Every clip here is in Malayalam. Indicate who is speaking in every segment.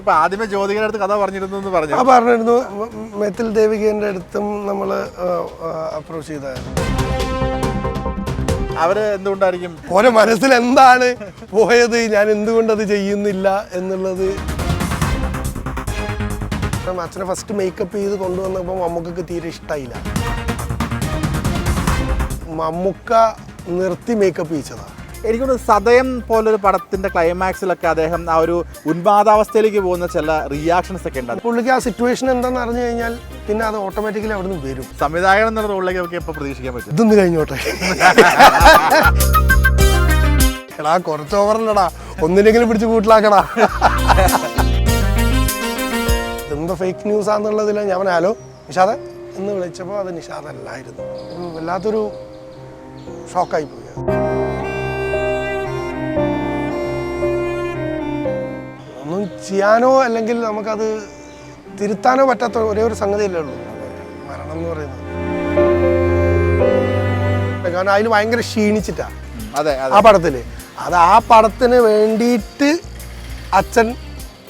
Speaker 1: അപ്പൊ ആദ്യമേ ജ്യോതികയുടെ അടുത്ത് കഥ പറഞ്ഞിരുന്നു എന്ന് പറഞ്ഞു.
Speaker 2: ആ പറഞ്ഞിരുന്നു. മെത്തിൽ ദേവികേന്റെ അടുത്തും നമ്മൾ അപ്രോച്ച് ചെയ്തായിരുന്നു.
Speaker 1: അവർ എന്തുകൊണ്ടായിരിക്കും?
Speaker 2: ഓരോ മനസ്സിൽ എന്താണ് പോയത് ഞാൻ എന്തുകൊണ്ട് അത് ചെയ്യുന്നില്ല എന്നുള്ളത്. അച്ഛനെ ഫസ്റ്റ് മേക്കപ്പ് ചെയ്ത് കൊണ്ടുവന്നപ്പോൾ മമ്മൂക്കക്ക് തീരെ ഇഷ്ടമായില്ല മമ്മൂക്ക നിർത്തി മേക്കപ്പ് ചെയ്യിച്ചതാണ്
Speaker 1: എനിക്കൊന്ന് സദയം പോലൊരു പടത്തിന്റെ ക്ലൈമാക്സിലൊക്കെ അദ്ദേഹം ആ ഒരു ഉന്മാദാവസ്ഥയിലേക്ക് പോകുന്ന ചില റിയാക്ഷൻസ് ഒക്കെ ഉണ്ട്.
Speaker 2: പുള്ളിക്ക് ആ സിറ്റുവേഷൻ എന്താണെന്ന് അറിഞ്ഞു കഴിഞ്ഞാൽ പിന്നെ അത് ഓട്ടോമാറ്റിക്കലി അവിടെ നിന്ന് വരും.
Speaker 1: സംവിധായകൻ എന്നുള്ള റോളിലേക്ക് നമുക്ക് എപ്പോൾ പ്രതീക്ഷിക്കാൻ പറ്റും?
Speaker 2: ഇതൊന്ന് കഴിഞ്ഞോട്ടെ. എടാ കുറച്ച് ഓവറല്ലടാ ഒന്നിനെങ്കിലും പിടിച്ച് കൂട്ടിലാക്കടാ. എന്തോ ഫേക്ക് ന്യൂസ് ആണെന്നുള്ളതിൽ ഞാൻ ഹലോ നിഷാദ്. എന്ന് വിളിച്ചപ്പോൾ അത് നിഷാദല്ലായിരുന്നു. ഒരു വല്ലാത്തൊരു ഷോക്കായി പോയി. ചെയ്യാനോ അല്ലെങ്കിൽ നമുക്കത് തിരുത്താനോ പറ്റാത്ത ഒരേ ഒരു സംഗതിയല്ലേ ഉള്ളൂ. മരണം എന്ന് പറയുന്നത്. കാരണം അതിൽ ഭയങ്കര ക്ഷീണിച്ചിട്ടാ.
Speaker 1: അതെ
Speaker 2: ആ പടത്തിൽ. അത് ആ പടത്തിന് വേണ്ടിയിട്ട് അച്ഛൻ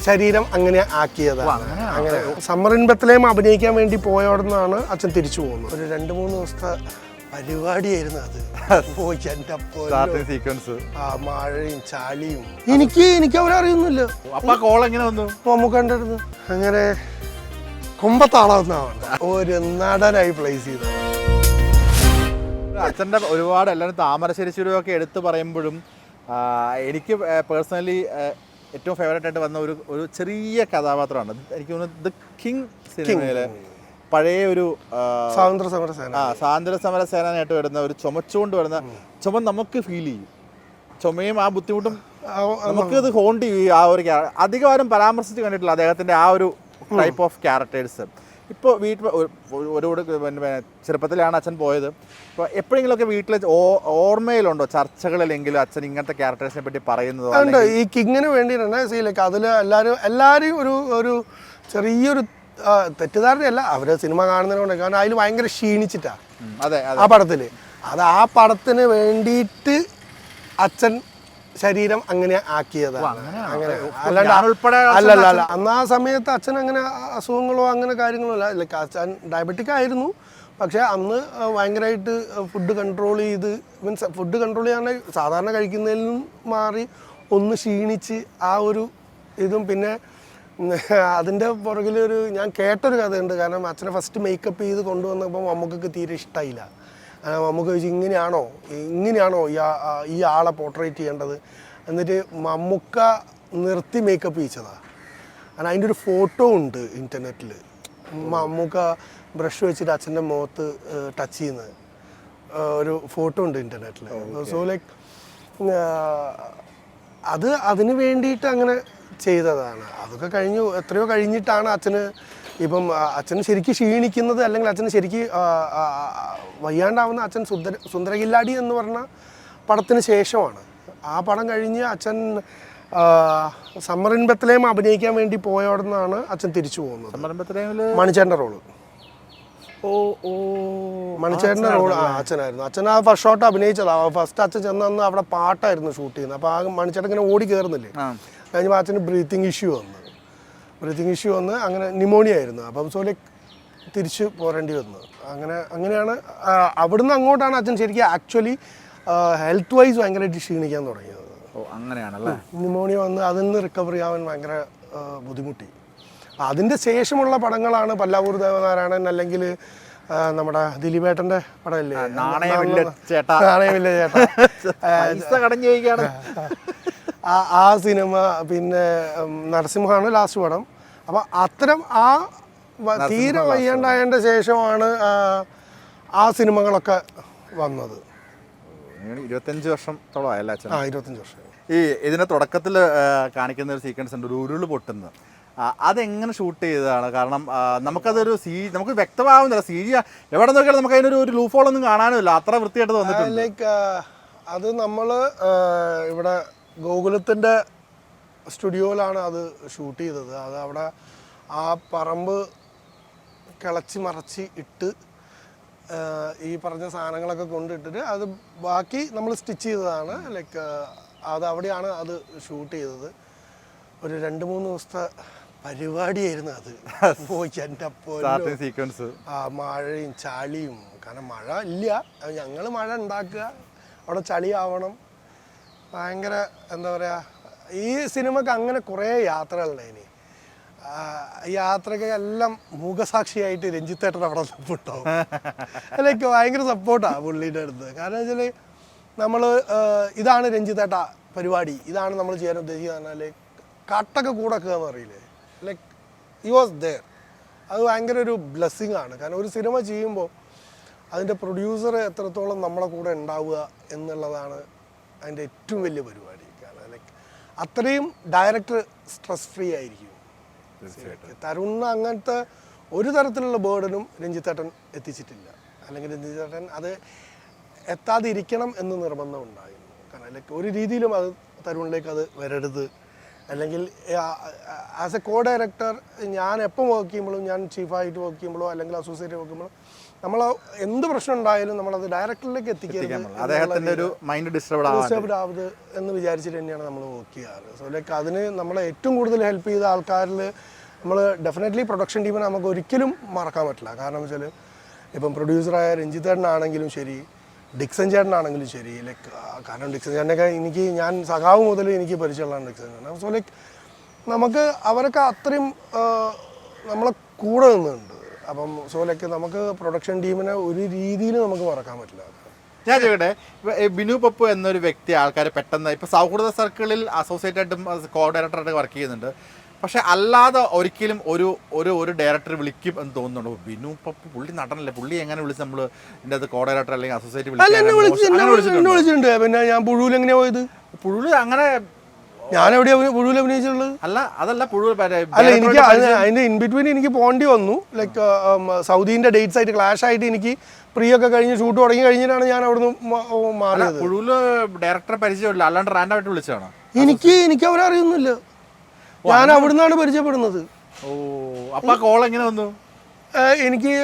Speaker 2: ശരീരം അങ്ങനെ ആക്കിയതാണ്. അങ്ങനെ സമ്മർ ഇൻ ബത്തലേം അഭിനയിക്കാൻ വേണ്ടി പോയോടുന്നാണ് അച്ഛൻ തിരിച്ചു പോകുന്നത്. ഒരു രണ്ട് മൂന്ന് ദിവസത്തെ പരിപാടിയായിരുന്നു അത്.
Speaker 1: സീക്വൻസ്
Speaker 2: ആ മഴയും ചാളിയും. എനിക്ക് എനിക്ക് അറിയുന്നില്ല.
Speaker 1: അപ്പൊ കോൾ എങ്ങനെ വന്നു?
Speaker 2: അടുത്ത് അങ്ങനെ കുമ്പത്താളാവുന്നതാണ്. ഒരു നടനായി പ്ലേസ് ചെയ്തത്.
Speaker 1: അച്ഛന്റെ ഒരുപാട് എല്ലാവരും താമരശ്ശേരി ചുരുവൊക്കെ ഒക്കെ എടുത്തു പറയുമ്പോഴും എനിക്ക് പേഴ്സണലി ഏറ്റവും ഫേവറേറ്റ് ആയിട്ട് വന്ന ഒരു ഒരു ചെറിയ കഥാപാത്രമാണ്. എനിക്ക് തോന്നുന്നു ദ കിങ് സിനിമയിലെ പഴയ ഒരു
Speaker 2: സ്വാതന്ത്ര്യ സമര സേന.
Speaker 1: ആ സ്വാതന്ത്ര്യ സമര സേനാനായിട്ട് വരുന്ന ഒരു ചുമച്ചുകൊണ്ട് വരുന്ന ചുമ നമുക്ക് ഫീൽ ചെയ്യും. ചുമയും ആ ബുദ്ധിമുട്ടും നമുക്ക് ഇത് ഹോണ്ട് ചെയ്യും ആ ഒരു അധികം ആരും പരാമർശിച്ച് കണ്ടിട്ടില്ല അദ്ദേഹത്തിന്റെ ആ ഒരു ടൈപ്പ് ഓഫ് ക്യാരക്ടേഴ്സ് ഇപ്പോൾ വീട്ടിൽ ഒരുപാട് പിന്നെ ചെറുപ്പത്തിലാണ് അച്ഛൻ പോയത്. ഇപ്പോൾ എപ്പോഴെങ്കിലുമൊക്കെ വീട്ടിൽ ഓർമ്മയിലുണ്ടോ ചർച്ചകളിലെങ്കിലും അച്ഛൻ ഇങ്ങനത്തെ ക്യാരക്ടേഴ്സിനെ പറ്റി പറയുന്നത്
Speaker 2: ഈ കിങ്ങിന് വേണ്ടി സീലേക്ക് അതിൽ എല്ലാവരും എല്ലാവരും ഒരു ഒരു ചെറിയൊരു തെറ്റിദ്ധാരണയല്ല. അവർ സിനിമ കാണുന്നതിനോട് കാരണം അതിൽ ഭയങ്കര ക്ഷീണിച്ചിട്ടാ.
Speaker 1: അതെ
Speaker 2: ആ പടത്തിൽ അത് ആ പടത്തിന് വേണ്ടിയിട്ട് അച്ഛൻ ശരീരം അങ്ങനെ ആക്കിയതാണ് അങ്ങനെ. അല്ലാണ്ട്
Speaker 1: ഉൾപ്പെടെ
Speaker 2: അല്ലല്ല അല്ല അന്ന് ആ സമയത്ത് അച്ഛൻ അങ്ങനെ അസുഖങ്ങളോ അങ്ങനെ കാര്യങ്ങളോ അല്ല ലൈക്ക് അച്ഛൻ ഡയബറ്റിക് ആയിരുന്നു പക്ഷേ അന്ന് ഭയങ്കരമായിട്ട് ഫുഡ് കൺട്രോൾ ചെയ്ത് മീൻസ് ഫുഡ് കൺട്രോൾ ചെയ്യാൻ സാധാരണ കഴിക്കുന്നതിൽ നിന്നും മാറി ഒന്ന് ക്ഷീണിച്ച് ആ ഒരു ഇതും പിന്നെ അതിന്റെ പുറകിലൊരു ഞാൻ കേട്ടൊരു കഥയുണ്ട്. കാരണം അച്ഛനെ ഫസ്റ്റ് മേക്കപ്പ് ചെയ്ത് കൊണ്ടുവന്നപ്പോൾ അമ്മക്കൊക്കെ തീരെ ഇഷ്ടമായില്ല അമ്മയ്ക്ക് ചോദിച്ചു ഇങ്ങനെയാണോ? ഇങ്ങനെയാണോ ഈ ഈ ആളെ പോർട്രേറ്റ് ചെയ്യേണ്ടത്? എന്നിട്ട് മമ്മുക്ക നിർത്തി മേക്കപ്പ് ചെയ്യിച്ചതാ. കാരണം അതിന്റെ ഒരു ഫോട്ടോ ഉണ്ട് ഇന്റർനെറ്റിൽ മമ്മുക്ക ബ്രഷ് വെച്ചിട്ട് അച്ഛന്റെ മുഖത്ത് ടച്ച് ചെയ്യുന്നത്. ഒരു ഫോട്ടോ ഉണ്ട് ഇന്റർനെറ്റിൽ സോ ലൈക്ക് അത് അതിന് വേണ്ടിയിട്ട് അങ്ങനെ ചെയ്തതാണ്. അതൊക്കെ കഴിഞ്ഞു എത്രയോ കഴിഞ്ഞിട്ടാണ് അച്ഛന് ഇപ്പം അച്ഛൻ അച്ഛന് ശരിക്കും ക്ഷീണിക്കുന്നത് അല്ലെങ്കിൽ അച്ഛന് ശരിക്ക് വയ്യാണ്ടാവുന്ന അച്ഛൻ സുന്ദര സുന്ദരകില്ലാടി എന്ന് പറഞ്ഞ പടത്തിന് ശേഷമാണ്. ആ പടം കഴിഞ്ഞ് അച്ഛൻ സമ്മർ ഇൻ ബത്തലേം അഭിനയിക്കാൻ വേണ്ടി പോയോടുന്നാണ് അച്ഛൻ തിരിച്ചു പോകുന്നത്. മണിച്ചേട്ടന്റെ റോൾ.
Speaker 1: ഓ ഓ.
Speaker 2: മണിച്ചേട്ടന്റെ റോൾ ആ അച്ഛനായിരുന്നു. അച്ഛൻ ആ ഫസ്റ്റ് ഷോട്ട് അഭിനയിച്ചതാണ് ഫസ്റ്റ് അച്ഛൻ ചെന്ന് അവിടെ പാട്ടായിരുന്നു ഷൂട്ട് ചെയ്യുന്നത്. അപ്പോൾ ആ മണിച്ചേട്ടൻ ഇങ്ങനെ ഓടി കയറുന്നില്ലേ
Speaker 1: ആ
Speaker 2: മാച്ചിന് ബ്രീത്തിങ് ഇഷ്യൂ വന്നു. ബ്രീത്തിങ് ഇഷ്യൂ വന്ന് അങ്ങനെ ന്യൂമോണിയ ആയിരുന്നു. അപ്പം സോ ലൈക്ക് തിരിച്ച് പോരേണ്ടി വന്നു. അങ്ങനെ അങ്ങനെയാണ് അവിടുന്ന് അങ്ങോട്ടാണ് അച്ഛൻ ശരിക്കും ആക്ച്വലി ഹെൽത്ത് വൈസ് ഭയങ്കരമായിട്ട് ക്ഷീണിക്കാൻ തുടങ്ങിയത്.
Speaker 1: ഓ അങ്ങനെയാണല്ലേ?
Speaker 2: ന്യൂമോണിയ വന്ന് അതിൽ നിന്ന് റിക്കവർ ചെയ്യാൻ ഭയങ്കര ബുദ്ധിമുട്ടി. അതിന്റെ ശേഷമുള്ള പടങ്ങളാണ് പല്ലാവൂർ ദേവനാരായണൻ അല്ലെങ്കിൽ നമ്മുടെ ദിലീപേട്ടന്റെ പടമല്ലേ?
Speaker 1: നാണയമില്ല ചേട്ടാ.
Speaker 2: നാണയമില്ല ചേട്ടാ.
Speaker 1: കടഞ്ഞു ചോദിക്കാണ്
Speaker 2: ആ സിനിമ പിന്നെ നരസിംഹമാണ് ലാസ്റ്റ് പടം. അപ്പോൾ അത്തരം ആ തീരെ വയ്യാണ്ടായതിന്റെ ശേഷമാണ് ആ, സിനിമകളൊക്കെ വന്നത്.
Speaker 1: ഇരുപത്തഞ്ച് വർഷത്തോളം ആയല്ലേ
Speaker 2: ആ ഇരുപത്തഞ്ച് വർഷം.
Speaker 1: ഈ ഇതിന്റെ തുടക്കത്തിൽ കാണിക്കുന്ന ഒരു സീക്വൻസ് ഉണ്ട് ഒരു ഉരുൾ പൊട്ടുന്നത്. അതെങ്ങനെ ഷൂട്ട് ചെയ്തതാണ്? കാരണം നമുക്കതൊരു സി നമുക്ക് വ്യക്തമാവുന്നില്ല. സി ജി എവിടെ നോക്കിയാലും നമുക്ക് അതിനൊരു ഒരു ലൂഫോളൊന്നും കാണാനുമില്ല. അത്ര വൃത്തിയായിട്ട് വന്നിട്ടുണ്ട്.
Speaker 2: ലൈക്ക് അത് നമ്മൾ ഇവിടെ ഗോകുലത്തിന്റെ സ്റ്റുഡിയോയിലാണ് അത് ഷൂട്ട് ചെയ്തത്. അത് അവിടെ ആ പറമ്പ് കിളച്ച് മറച്ച് ഇട്ട് ഈ പറഞ്ഞ സാധനങ്ങളൊക്കെ കൊണ്ടിട്ടിട്ട് അത് ബാക്കി നമ്മൾ സ്റ്റിച്ച് ചെയ്തതാണ്. ലൈക്ക് അത് അവിടെയാണ് അത് ഷൂട്ട് ചെയ്തത്. ഒരു രണ്ട് മൂന്ന് ദിവസത്തെ പരിപാടിയായിരുന്നു അത്. എന്റെ അപ്പോൾ
Speaker 1: സീക്വൻസ്
Speaker 2: ആ മഴയും ചളിയും. കാരണം മഴ ഇല്ല. ഞങ്ങൾ മഴ ഉണ്ടാക്കുക. അവിടെ ചളിയാവണം ഭയങ്കര എന്താ പറയുക ഈ സിനിമക്ക് അങ്ങനെ കുറേ യാത്രകളുണ്ടായിനി യാത്രയ്ക്ക് എല്ലാം മൂകസാക്ഷിയായിട്ട് രഞ്ജിത്തേട്ടൻ അവിടെ നിൽപ്പുണ്ടാവും അല്ലെങ്കിൽ ഭയങ്കര സപ്പോർട്ടാണ് പുള്ളിയുടെ അടുത്ത്. കാരണം വെച്ചാൽ നമ്മൾ ഇതാണ് രഞ്ജിത്തേട്ട പരിപാടി. ഇതാണ് നമ്മൾ ചെയ്യാൻ ഉദ്ദേശിക്കുന്നത് പറഞ്ഞാൽ കട്ടൊക്കെ കൂടക്കുക എന്ന് പറയില്ലേ? ലൈക്ക് ഈ വാസ് ദർ അത് ഭയങ്കര ഒരു ബ്ലെസ്സിങ് ആണ്. കാരണം ഒരു സിനിമ ചെയ്യുമ്പോൾ അതിന്റെ പ്രൊഡ്യൂസർ എത്രത്തോളം നമ്മളെ കൂടെ ഉണ്ടാവുക എന്നുള്ളതാണ് അതിന്റെ ഏറ്റവും വലിയ പരിപാടി കാരണം ലൈക്ക് അത്രയും ഡയറക്ടർ സ്ട്രെസ് ഫ്രീ ആയിരിക്കും. തരുണിന് അങ്ങനത്തെ ഒരു തരത്തിലുള്ള ബേർഡനും രഞ്ജിത്തേട്ടൻ എത്തിച്ചിട്ടില്ല. അല്ലെങ്കിൽ രഞ്ജിത്തേട്ടൻ അത് എത്താതിരിക്കണം എന്ന് നിർബന്ധം ഉണ്ടായിരുന്നു. കാരണം ലൈക്ക് ഒരു രീതിയിലും അത് തരുണിലേക്ക് അത് വരരുത്. അല്ലെങ്കിൽ ആസ് എ കോ ഡയറക്ടർ ഞാൻ എപ്പോൾ വർക്ക് ചെയ്യുമ്പോഴും ഞാൻ ചീഫായിട്ട് വർക്ക് ചെയ്യുമ്പോഴോ അല്ലെങ്കിൽ അസോസിയേറ്റ് വർക്ക് ചെയ്യുമ്പോഴോ നമ്മൾ എന്ത് പ്രശ്നം ഉണ്ടായാലും നമ്മളത് ഡയറക്ടറിലേക്ക് എത്തിക്കരുത്
Speaker 1: അദ്ദേഹത്തിന്റെ ഒരു മൈൻഡ് ഡിസ്റ്റർബ്
Speaker 2: ആവത്. എന്ന് വിചാരിച്ചിട്ട് തന്നെയാണ് നമ്മൾ വർക്ക് ചെയ്യാറ്. സോ ലൈക്ക് അതിന് നമ്മളെ ഏറ്റവും കൂടുതൽ ഹെൽപ്പ് ചെയ്ത ആൾക്കാരിൽ നമ്മൾ ഡെഫിനറ്റ്ലി പ്രൊഡക്ഷൻ ടീമിനെ നമുക്ക് ഒരിക്കലും മറക്കാൻ പറ്റില്ല. കാരണം വെച്ചാൽ ഇപ്പം പ്രൊഡ്യൂസറായ രഞ്ജിത്തേട്ടനാണെങ്കിലും ശരി ഡിക്സൻ ചേട്ടനാണെങ്കിലും ശരി ലൈക്ക് കാരണം ഡിക്സൻ ചേട്ടനൊക്കെ എനിക്ക് ഞാൻ സഖാവ് മുതൽ എനിക്ക് പരിചയമുള്ളതാണ് ഡിക്സൻ ചേട്ടൻ. സോ ലൈക്ക് നമുക്ക് അവരൊക്കെ അത്രയും നമ്മളെ കൂടെ നിന്നുണ്ട്. അപ്പം സോ ലൈക്ക് നമുക്ക് പ്രൊഡക്ഷൻ ടീമിനെ ഒരു രീതിയിൽ നമുക്ക് മറക്കാൻ പറ്റില്ല.
Speaker 1: ഞാൻ ചോദിക്കട്ടെ ബിനു പപ്പു എന്നൊരു വ്യക്തി ആൾക്കാർ പെട്ടെന്ന് ഇപ്പൊ സൗഹൃദ സർക്കിളിൽ അസോസിയേറ്റ് ആയിട്ടും കോ ഡയറക്ടറായിട്ട് വർക്ക് ചെയ്യുന്നുണ്ട്. പക്ഷെ അല്ലാതെ ഒരിക്കലും ഒരു ഒരു ഒരു ഡയറക്ടർ വിളിക്കും എന്ന് തോന്നുന്നുണ്ടോ. ബിനു പപ്പു പുള്ളി നടനല്ലേ? പുള്ളി എങ്ങനെ വിളിച്ച് നമ്മൾ എന്റെ അത് കോ ഡയറക്ടർ അല്ലെങ്കിൽ അസോസിയേറ്റ്
Speaker 2: വിളിച്ചിട്ടുണ്ട്? പിന്നെ ഞാൻ പുഴുവിൽ എങ്ങനെയാ പോയത്?
Speaker 1: പുഴുവിൽ അങ്ങനെ
Speaker 2: ഞാൻ എവിടെയാ പുഴുവിൽ അഭിനയിച്ചിട്ടുള്ളത്?
Speaker 1: അല്ല അതല്ല പുഴു
Speaker 2: അല്ല എനിക്ക് അതിന് അതിന്റെ ഇൻ ബിറ്റ്വീൻ എനിക്ക് പോണ്ടി വന്നു. ലൈക്ക് സൗദിന്റെ ഡേറ്റ്സ് ആയിട്ട് ക്ലാഷ് ആയിട്ട് എനിക്ക് പ്രീ ഒക്കെ കഴിഞ്ഞ് ഷൂട്ട് തുടങ്ങി കഴിഞ്ഞിട്ടാണ് ഞാൻ അവിടുന്ന് മാറിയത്.
Speaker 1: പുഴുവിൽ ഡയറക്ടറെ പരിചയമില്ല. അല്ലാണ്ട് റാൻഡായിട്ട് വിളിച്ചതാണ്?
Speaker 2: എനിക്ക് എനിക്ക് അവരെ അറിയുന്നില്ല ഞാൻ അവിടുന്നാണ് പരിചയപ്പെടുന്നത്.
Speaker 1: ഓ അപ്പൊ കോൾ എങ്ങനെ വന്നു?
Speaker 2: എനിക്ക്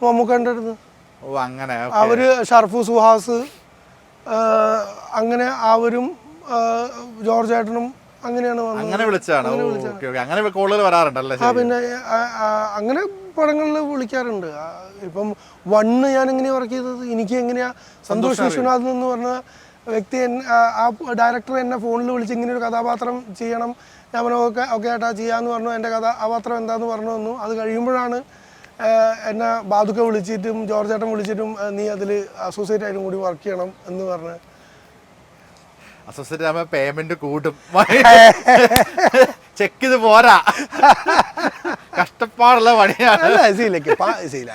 Speaker 2: മമ്മൂക്കന്റെ അടുത്ത്
Speaker 1: ഓ അങ്ങനെ
Speaker 2: അവർ ഷർഫു സുഹാസ് അങ്ങനെ അവരും ജോർജ് ഏട്ടനും അങ്ങനെയാണ് വന്നത്.
Speaker 1: അങ്ങനെ വിളിച്ചാണ്. അങ്ങനെ കോളുകൾ വരാറുണ്ടല്ലേ
Speaker 2: ആ പിന്നെ അങ്ങനെ പടങ്ങളിൽ വിളിക്കാറുണ്ട്. ഇപ്പം വണ്ണ് ഞാൻ എങ്ങനെയാണ് വർക്ക് ചെയ്തത്. എനിക്ക് എങ്ങനെയാ സന്തോഷ് വിശ്വനാഥൻ എന്ന് പറഞ്ഞ വ്യക്തി എന്നെ ആ- ഡയറക്ടർ എന്നെ ഫോണിൽ വിളിച്ച് ഇങ്ങനെ ഒരു കഥാപാത്രം ചെയ്യണം. ഞാൻ പറഞ്ഞു ഓക്കെ ഓക്കെ ഏട്ടാ ചെയ്യാന്ന് പറഞ്ഞു. എന്റെ കഥാപാത്രം എന്താന്ന് പറഞ്ഞു വന്നു അത് കഴിയുമ്പോഴാണ് എന്നെ ബാധുക്ക വിളിച്ചിട്ടും ജോർജ് ഏട്ടൻ വിളിച്ചിട്ടും നീ അതിൽ അസോസിയേറ്റ് ആയിട്ടും കൂടി വർക്ക് ചെയ്യണം എന്ന് പറഞ്ഞ്
Speaker 1: അസോസിയേറ്റ് ആകുമ്പോൾ പേയ്മെന്റ് കൂട്ടും ചെക്ക് ഇത് പോരാ. കഷ്ടപ്പാടുള്ള പണിയാണ്.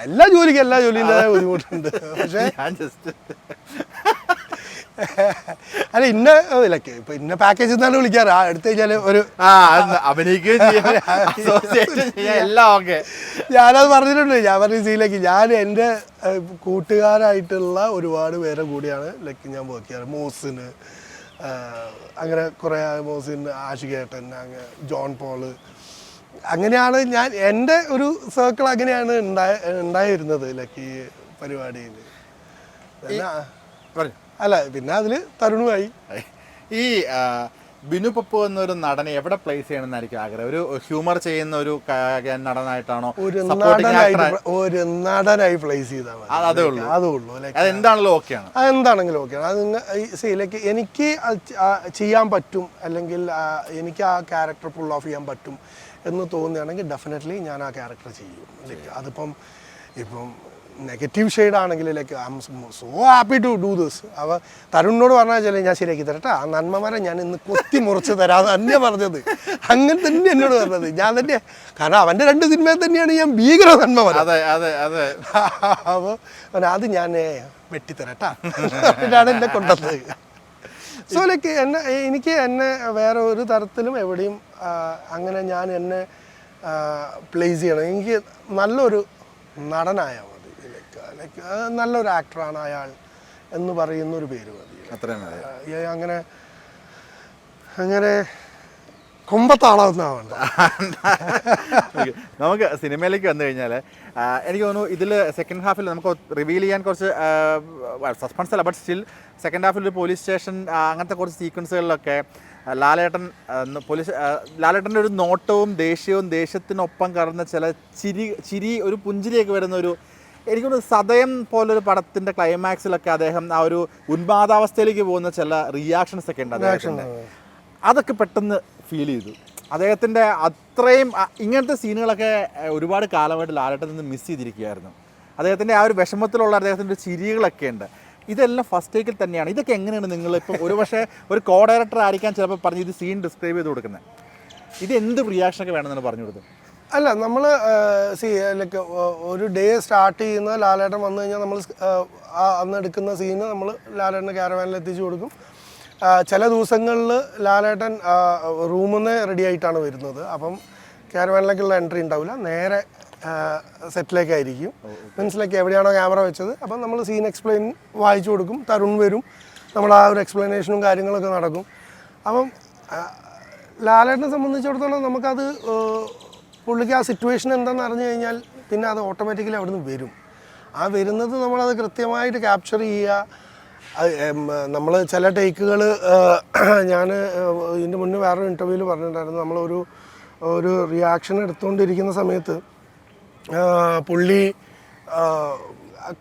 Speaker 2: എല്ലാ ജോലിക്കും എല്ലാ ജോലിയും ബുദ്ധിമുട്ടുണ്ട്. പക്ഷേ
Speaker 1: ഞാൻ ജസ്റ്റ്
Speaker 2: അല്ല ഇന്ന ലക്ക് ഇപ്പൊ ഇന്ന പാക്കേജ് എന്നാണ് വിളിക്കാറ്. ആ എടുത്തു കഴിഞ്ഞാൽ ഒരു ഞാനത് പറഞ്ഞിട്ടുണ്ട്. ഞാൻ പറഞ്ഞ സീലേക്ക് ഞാൻ എന്റെ ഏഹ്, കൂട്ടുകാരായിട്ടുള്ള ഒരുപാട് പേരെ കൂടിയാണ് ലൈക്ക് ഞാൻ വർക്ക് ചെയ്യാറ്. മോസിന് അങ്ങനെ കുറേ മോസിൻ ആഷികേട്ടൻ അങ്ങനെ ജോൺ പോൾ. അങ്ങനെയാണ് ഞാൻ എന്റെ ഒരു സർക്കിൾ അങ്ങനെയാണ് ഉണ്ടായ ഉണ്ടായിരുന്നത് ലക്ക് പരിപാടിയിൽ. അല്ല പിന്നെ അതിൽ തരുണുമായി.
Speaker 1: ഈ ബിനു പപ്പു എന്നൊരു നടനെ എവിടെ പ്ലേസ് ചെയ്യണമെന്നായിരിക്കും ആഗ്രഹം? ഒരു ഹ്യൂമർ ചെയ്യുന്ന ഒരു നടനായിട്ടാണോ?
Speaker 2: ഒരു നടനായി പ്ലേസ് ചെയ്താൽ
Speaker 1: അതേ ഉള്ളൂ.
Speaker 2: അതേ
Speaker 1: ഓക്കെയാണ്
Speaker 2: അതെന്താണെങ്കിലും അത് എനിക്ക് ചെയ്യാൻ പറ്റും അല്ലെങ്കിൽ എനിക്ക് ആ ക്യാരക്ടർ ഫുൾ ഓഫ് ചെയ്യാൻ പറ്റും എന്ന് തോന്നുകയാണെങ്കിൽ ഡെഫിനറ്റ്ലി ഞാൻ ആ ക്യാരക്ടർ ചെയ്യും. അതിപ്പം ഇപ്പം നെഗറ്റീവ് ഷെയ്ഡ് ആണെങ്കിൽ like I'm so happy to do this അവ തരുണിനോട് പറഞ്ഞാൽ ചില ഞാൻ ശരിയാക്കി തരട്ടെ. ആ നന്മമാരെ ഞാൻ ഇന്ന് കൊത്തി മുറിച്ച് തരാം. തന്നെ പറഞ്ഞത്. അങ്ങനെ തന്നെ എന്നോട് പറഞ്ഞത്. ഞാൻ തന്നെ കാരണം അവന്റെ രണ്ട് സിനിമയിൽ തന്നെയാണ് ഞാൻ ഭീകര നന്മ പറഞ്ഞത്
Speaker 1: അതെ അതെ. അതെ
Speaker 2: അപ്പോൾ അത് ഞാൻ വെട്ടിത്തരട്ടാ. എന്നിട്ടാണ് എന്നെ കൊണ്ടത്. സോ ലൈക്ക് എന്നെ എനിക്ക് എന്നെ വേറെ ഒരു തരത്തിലും എവിടെയും അങ്ങനെ ഞാൻ എന്നെ പ്ലേസ് ചെയ്യണം. എനിക്ക് നല്ലൊരു നടനായാൽ മതി ലൈക്ക് നല്ലൊരു ആക്ടറാണ് അയാൾ എന്ന് പറയുന്ന ഒരു പേര് മതി. അങ്ങനെ അങ്ങനെ
Speaker 1: കുമ്പത്താളാവുന്നാവണ്ട നമുക്ക് സിനിമയിലേക്ക് വന്നു കഴിഞ്ഞാൽ എനിക്ക് തോന്നുന്നു ഇതിൽ സെക്കൻഡ് ഹാഫിൽ നമുക്ക് റിവീൽ ചെയ്യാൻ കുറച്ച് സസ്പെൻസ് അല്ല ബട്ട് സ്റ്റിൽ സെക്കൻഡ് ഹാഫിൽ ഒരു പോലീസ് സ്റ്റേഷൻ അങ്ങനത്തെ കുറച്ച് സീക്വൻസുകളിലൊക്കെ ലാലേട്ടൻ പോലീസ് ലാലേട്ടന്റെ ഒരു നോട്ടവും ദേഷ്യവും ദേഷ്യത്തിനൊപ്പം കടന്ന ചില ചിരി ചിരി ഒരു പുഞ്ചിരിയൊക്കെ വരുന്ന ഒരു എനിക്കൊരു സതയം പോലൊരു പടത്തിന്റെ ക്ലൈമാക്സിലൊക്കെ അദ്ദേഹം ആ ഒരു ഉന്മാദാവസ്ഥയിലേക്ക് പോകുന്ന ചില റിയാക്ഷൻസ് ഒക്കെ ഉണ്ട് അദ്ദേഹത്തിന്റെ അതൊക്കെ പെട്ടെന്ന് ഫീൽ ചെയ്തു. അദ്ദേഹത്തിന്റെ അത്രയും ഇങ്ങനത്തെ സീനുകളൊക്കെ ഒരുപാട് കാലമായിട്ട് ലാലേട്ടൻ നിന്ന് മിസ് ചെയ്തിരിക്കുകയായിരുന്നു. അദ്ദേഹത്തിന്റെ ആ ഒരു വിഷമത്തിലുള്ള അദ്ദേഹത്തിന്റെ ചിരികളൊക്കെ ഉണ്ട്. ഇതെല്ലാം ഫസ്റ്റ് ടേക്കിൽ തന്നെയാണ്. ഇതൊക്കെ എങ്ങനെയാണ് നിങ്ങൾ ഇപ്പം ഒരു പക്ഷേ ഒരു കോ ഡയറക്ടർ ആയിരിക്കാൻ ചിലപ്പോൾ പറഞ്ഞ് ഇത് സീൻ ഡിസ്ക്രൈബ് ചെയ്ത് കൊടുക്കുന്നത്? ഇത് എന്ത് റിയാക്ഷൻ റിയാക്ഷനൊക്കെ വേണമെന്നാണ് പറഞ്ഞു കൊടുത്തത്?
Speaker 2: അല്ല നമ്മൾ സി ലൈക്ക് ഒരു ഡേ സ്റ്റാർട്ട് ചെയ്യുന്ന ലാലേട്ടൻ വന്നു കഴിഞ്ഞാൽ നമ്മൾ അന്ന് എടുക്കുന്ന സീന് നമ്മൾ ലാലേട്ടന്റെ ക്യാരവാനിൽ എത്തിച്ചു കൊടുക്കും. ചില ദിവസങ്ങളിൽ ലാലേട്ടൻ റൂമിൽ നിന്ന് റെഡി ആയിട്ടാണ് വരുന്നത്. അപ്പം ക്യാരവാനിലേക്കുള്ള എൻട്രി ഉണ്ടാവില്ല. നേരെ സെറ്റിലേക്കായിരിക്കും മനസ്സിലാക്കി എവിടെയാണോ ക്യാമറ വെച്ചത്. അപ്പം നമ്മൾ സീൻ എക്സ്പ്ലെയിൻ വായിച്ചു കൊടുക്കും. തരുൺ വരും. നമ്മൾ ആ ഒരു എക്സ്പ്ലനേഷനും കാര്യങ്ങളൊക്കെ നടക്കും. അപ്പം ലാലേട്ടനെ സംബന്ധിച്ചിടത്തോളം നമുക്കത് പുള്ളിക്ക് ആ സിറ്റുവേഷൻ എന്താണെന്ന് അറിഞ്ഞു കഴിഞ്ഞാൽ പിന്നെ അത് ഓട്ടോമാറ്റിക്കലി അവിടുന്ന് വരും. ആ വരുന്നത് നമ്മളത് കൃത്യമായിട്ട് ക്യാപ്ചർ ചെയ്യുക. നമ്മൾ ചില ടേക്കുകൾ ഞാൻ ഇതിന്റെ മുന്നേ വേറൊരു ഇന്റർവ്യൂവിൽ പറഞ്ഞിട്ടുണ്ടായിരുന്നു. നമ്മളൊരു ഒരു റിയാക്ഷൻ എടുത്തുകൊണ്ടിരിക്കുന്ന സമയത്ത് പുള്ളി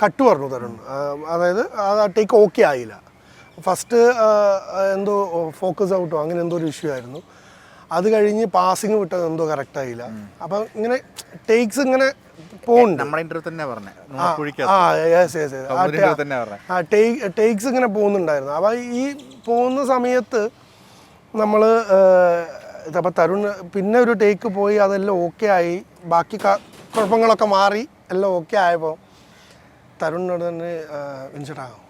Speaker 2: കട്ട് പറഞ്ഞു തരുൺ ആ, അതായത് ആ ടേക്ക് ഓക്കെ ആയില്ല. ഫസ്റ്റ് എന്തോ ഫോക്കസ് ഔട്ടോ അങ്ങനെ എന്തോ ഒരു ഇഷ്യൂ ആയിരുന്നു. അത് കഴിഞ്ഞ് പാസിങ് വിട്ടത് എന്തോ കറക്റ്റ് ആയില്ല. അപ്പൊ ഇങ്ങനെ ടേക്സ് ഇങ്ങനെ ടേക്സ് ഇങ്ങനെ പോകുന്നുണ്ടായിരുന്നു അപ്പൊ ഈ പോകുന്ന സമയത്ത് നമ്മൾ അപ്പൊ തരുൺ പിന്നെ ഒരു ടേക്ക് പോയി അതെല്ലാം ഓക്കെ ആയി. ബാക്കി കുഴപ്പങ്ങളൊക്കെ മാറി എല്ലാം ഓക്കെ ആയപ്പോൾ തരുണിനോട് തന്നെ വിൻസിട്ടാകും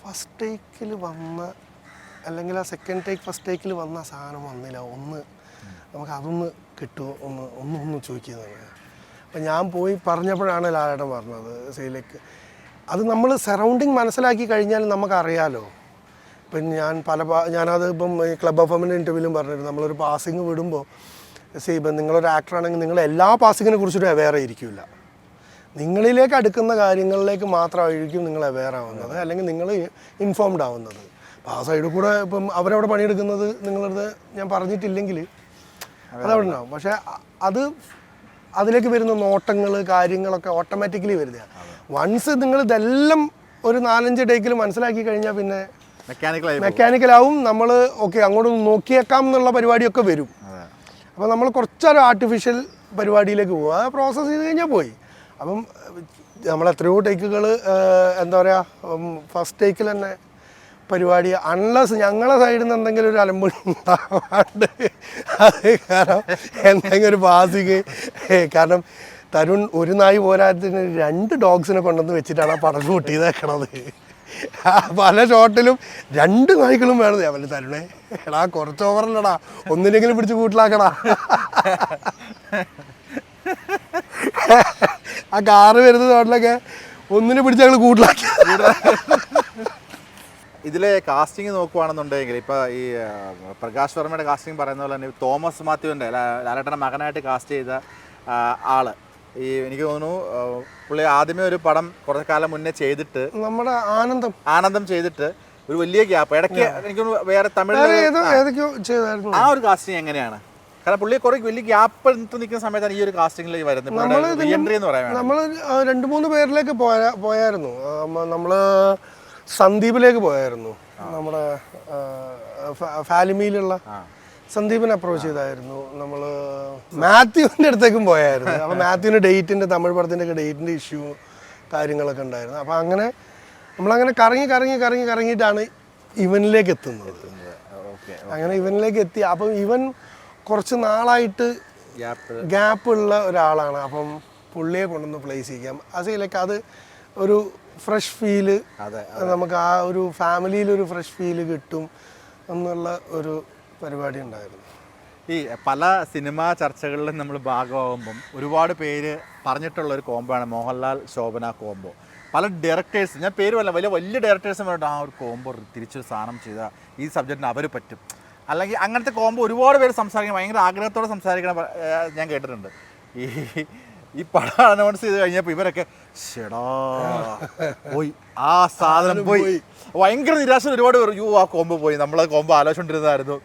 Speaker 2: ഫസ്റ്റ് ടേക്കിൽ വന്ന അല്ലെങ്കിൽ ആ സെക്കൻഡ് ടേക്ക് ഫസ്റ്റ് ടേക്കിൽ വന്ന ആ സാധനം വന്നില്ല. ഒന്ന് നമുക്ക് അതൊന്ന് കിട്ടുമോ ഒന്ന് ഒന്ന് ഒന്ന് ചോദിക്കുന്നത് അപ്പം ഞാൻ പോയി പറഞ്ഞപ്പോഴാണ് ലാലേട്ടൻ പറഞ്ഞത് സെയിലേക്ക്. അത് നമ്മൾ സറൗണ്ടിങ് മനസ്സിലാക്കി കഴിഞ്ഞാൽ നമുക്കറിയാലോ. ഇപ്പം ഞാൻ പല ഞാനത് ഇപ്പം ക്ലബ് ഓഫ് എമ്മിന്റെ ഇന്റർവ്യൂവിലും പറഞ്ഞിരുന്നു. നമ്മളൊരു പാസിങ് വിടുമ്പോൾ സി ഇപ്പം നിങ്ങളൊരു ആക്ടറാണെങ്കിൽ നിങ്ങൾ എല്ലാ പാസിങ്ങിനെ കുറിച്ചിട്ടും അവെയർ ആയിരിക്കില്ല. നിങ്ങളിലേക്ക് അടുക്കുന്ന കാര്യങ്ങളിലേക്ക് മാത്രമായിരിക്കും നിങ്ങൾ അവെയർ ആവുന്നത്. അല്ലെങ്കിൽ നിങ്ങൾ ഇൻഫോംഡ് ആവുന്നത്. അപ്പോൾ ആ സൈഡിൽ കൂടെ ഇപ്പം അവരവിടെ പണിയെടുക്കുന്നത് നിങ്ങളുടെ ഞാൻ പറഞ്ഞിട്ടില്ലെങ്കിൽ അതവിടെ ഉണ്ടാവും പക്ഷേ അത് അതിലേക്ക് വരുന്ന നോട്ടങ്ങൾ കാര്യങ്ങളൊക്കെ ഓട്ടോമാറ്റിക്കലി വരുന്ന വൺസ് നിങ്ങൾ ഇതെല്ലാം ഒരു നാലഞ്ച് ഡേക്കിൽ മനസ്സിലാക്കി കഴിഞ്ഞാൽ പിന്നെ മെക്കാനിക്കലാവും നമ്മൾ ഓക്കെ അങ്ങോട്ട് നോക്കിയേക്കാം എന്നുള്ള പരിപാടിയൊക്കെ വരും.
Speaker 1: അപ്പം
Speaker 2: അപ്പോൾ നമ്മൾ കുറച്ചൊരു ആർട്ടിഫിഷ്യൽ പരിപാടിയിലേക്ക് പോകും അത് പ്രോസസ്സ് ചെയ്ത് കഴിഞ്ഞാൽ പോയി. അപ്പം നമ്മൾ എത്രയോ ടേക്കുകൾ എന്താ പറയുക ഫസ്റ്റ് ടേക്കിൽ തന്നെ പരിപാടി അൺലസ് ഞങ്ങളെ സൈഡിൽ നിന്ന് എന്തെങ്കിലും ഒരു അലമ്പുണ്ടാവാണ്ട് അത് കാരണം എന്തെങ്കിലും ഒരു പാസിങ് കാരണം തരുൺ ഒരു നായി പോരാത്തിന് രണ്ട് ഡോഗ്സിനെ കൊണ്ടുവന്ന് വെച്ചിട്ടാണ് ആ പടം ഷൂട്ട് ചെയ്തേക്കണത്. പല ഷോട്ടിലും രണ്ട് നായ്ക്കളും വേണം അവന് തരുണേ എടാ കുറച്ച് ഓവറല്ലടാ ഒന്നിനെങ്കിലും പിടിച്ച് കൂട്ടിലാക്കടാ. ആ കാറ് വരുന്ന ഷോട്ടിലൊക്കെ ഒന്നിനെ പിടിച്ച് ഞങ്ങൾ കൂട്ടിലാക്കി.
Speaker 1: ഇതിലെ കാസ്റ്റിംഗ് നോക്കുവാണെന്നുണ്ടെങ്കിൽ ഇപ്പോൾ ഈ പ്രകാശ് വർമ്മയുടെ കാസ്റ്റിംഗ് പറയുന്ന പോലെ തന്നെ തോമസ് മാത്യുവിന്റെ ലാലേട്ടന്റെ മകനായിട്ട് കാസ്റ്റ് ചെയ്ത ആൾ. ഈ എനിക്ക് തോന്നുന്നു പുള്ളി ആദ്യമേ ഒരു പടം കുറച്ച് കാലം മുന്നേ ചെയ്തിട്ട്
Speaker 2: നമ്മുടെ ആനന്ദം.
Speaker 1: ആനന്ദം ചെയ്തിട്ട് ഒരു വലിയ ഗ്യാപ്പ് ഇടയ്ക്ക് എനിക്ക് വേറെ തമിഴ് ആ. ഒരു കാസ്റ്റിംഗ് എങ്ങനെയാണ്? കാരണം പുള്ളി കുറെ വലിയ ഗ്യാപ്പ് എടുത്ത് നിൽക്കുന്ന സമയത്താണ് ഈ ഒരു കാസ്റ്റിംഗിലേക്ക് വരുന്നത്.
Speaker 2: നമ്മൾ രണ്ട് മൂന്ന് പേരിലേക്ക് പോയ പോയായിരുന്നു. നമ്മൾ സന്ദീപിലേക്ക് പോയായിരുന്നു. നമ്മുടെ ഫാലിമിയിലുള്ള സന്ദീപിനെ അപ്രോച്ച് ചെയ്തായിരുന്നു. നമ്മൾ മാത്യുവിന്റെ അടുത്തേക്കും പോയായിരുന്നു. അപ്പോൾ മാത്യുവിന്റെ ഡേറ്റിന്റെ തമിഴ് പടത്തിന്റെ ഒക്കെ ഡേറ്റിന്റെ ഇഷ്യൂ കാര്യങ്ങളൊക്കെ ഉണ്ടായിരുന്നു. അപ്പോൾ അങ്ങനെ നമ്മളങ്ങനെ കറങ്ങി കറങ്ങി കറങ്ങി കറങ്ങിയിട്ടാണ് ഇവനിലേക്ക് എത്തുന്നത്. അങ്ങനെ ഇവനിലേക്ക് എത്തി. അപ്പം ഇവൻ കുറച്ച് നാളായിട്ട്
Speaker 1: ഗ്യാപ്പ്
Speaker 2: ഉള്ള ഒരാളാണ്. അപ്പം പുള്ളിയെ കൊണ്ടൊന്ന് പ്ലേസ് ചെയ്യാം അതിലേക്ക് അത് ഒരു ഫ്രഷ്
Speaker 1: ഫീൽ
Speaker 2: നമുക്ക് ആ ഒരു ഫാമിലിയിൽ ഒരു ഫ്രഷ് ഫീൽ കിട്ടും എന്നുള്ള ഒരു പരിപാടി ഉണ്ടായിരുന്നു.
Speaker 1: ഈ പല സിനിമാ ചർച്ചകളിലും നമ്മൾ ഭാഗമാകുമ്പം ഒരുപാട് പേര് പറഞ്ഞിട്ടുള്ള ഒരു കോംബോ ആണ് മോഹൻലാൽ ശോഭന കോംബോ പല ഡയറക്ടേഴ്സ് ഞാൻ പേര് വല്ല വലിയ വലിയ ഡയറക്ടേഴ്സും പറഞ്ഞിട്ട് ആ ഒരു കോംബോ തിരിച്ചൊരു സാധനം ചെയ്താൽ ഈ സബ്ജക്റ്റിന് അവർ പറ്റും. അല്ലെങ്കിൽ അങ്ങനത്തെ കോംബോ ഒരുപാട് പേര് സംസാരിക്കണം ഭയങ്കര ആഗ്രഹത്തോടെ സംസാരിക്കണം ഞാൻ കേട്ടിട്ടുണ്ട്. ഈ ഈ പടം അനൗൺസ് ചെയ്ത് കഴിഞ്ഞപ്പോൾ ഇവരൊക്കെ ഷെടാ പോയി. ആ സാധനം പോയി. ഭയങ്കര നിരാശ ഒരുപാട് പേർ യു ആ കോമ്പ് പോയി. നമ്മൾ ആ കോമ്പ് ആലോചിച്ചോണ്ടിരുന്നതായിരുന്നു.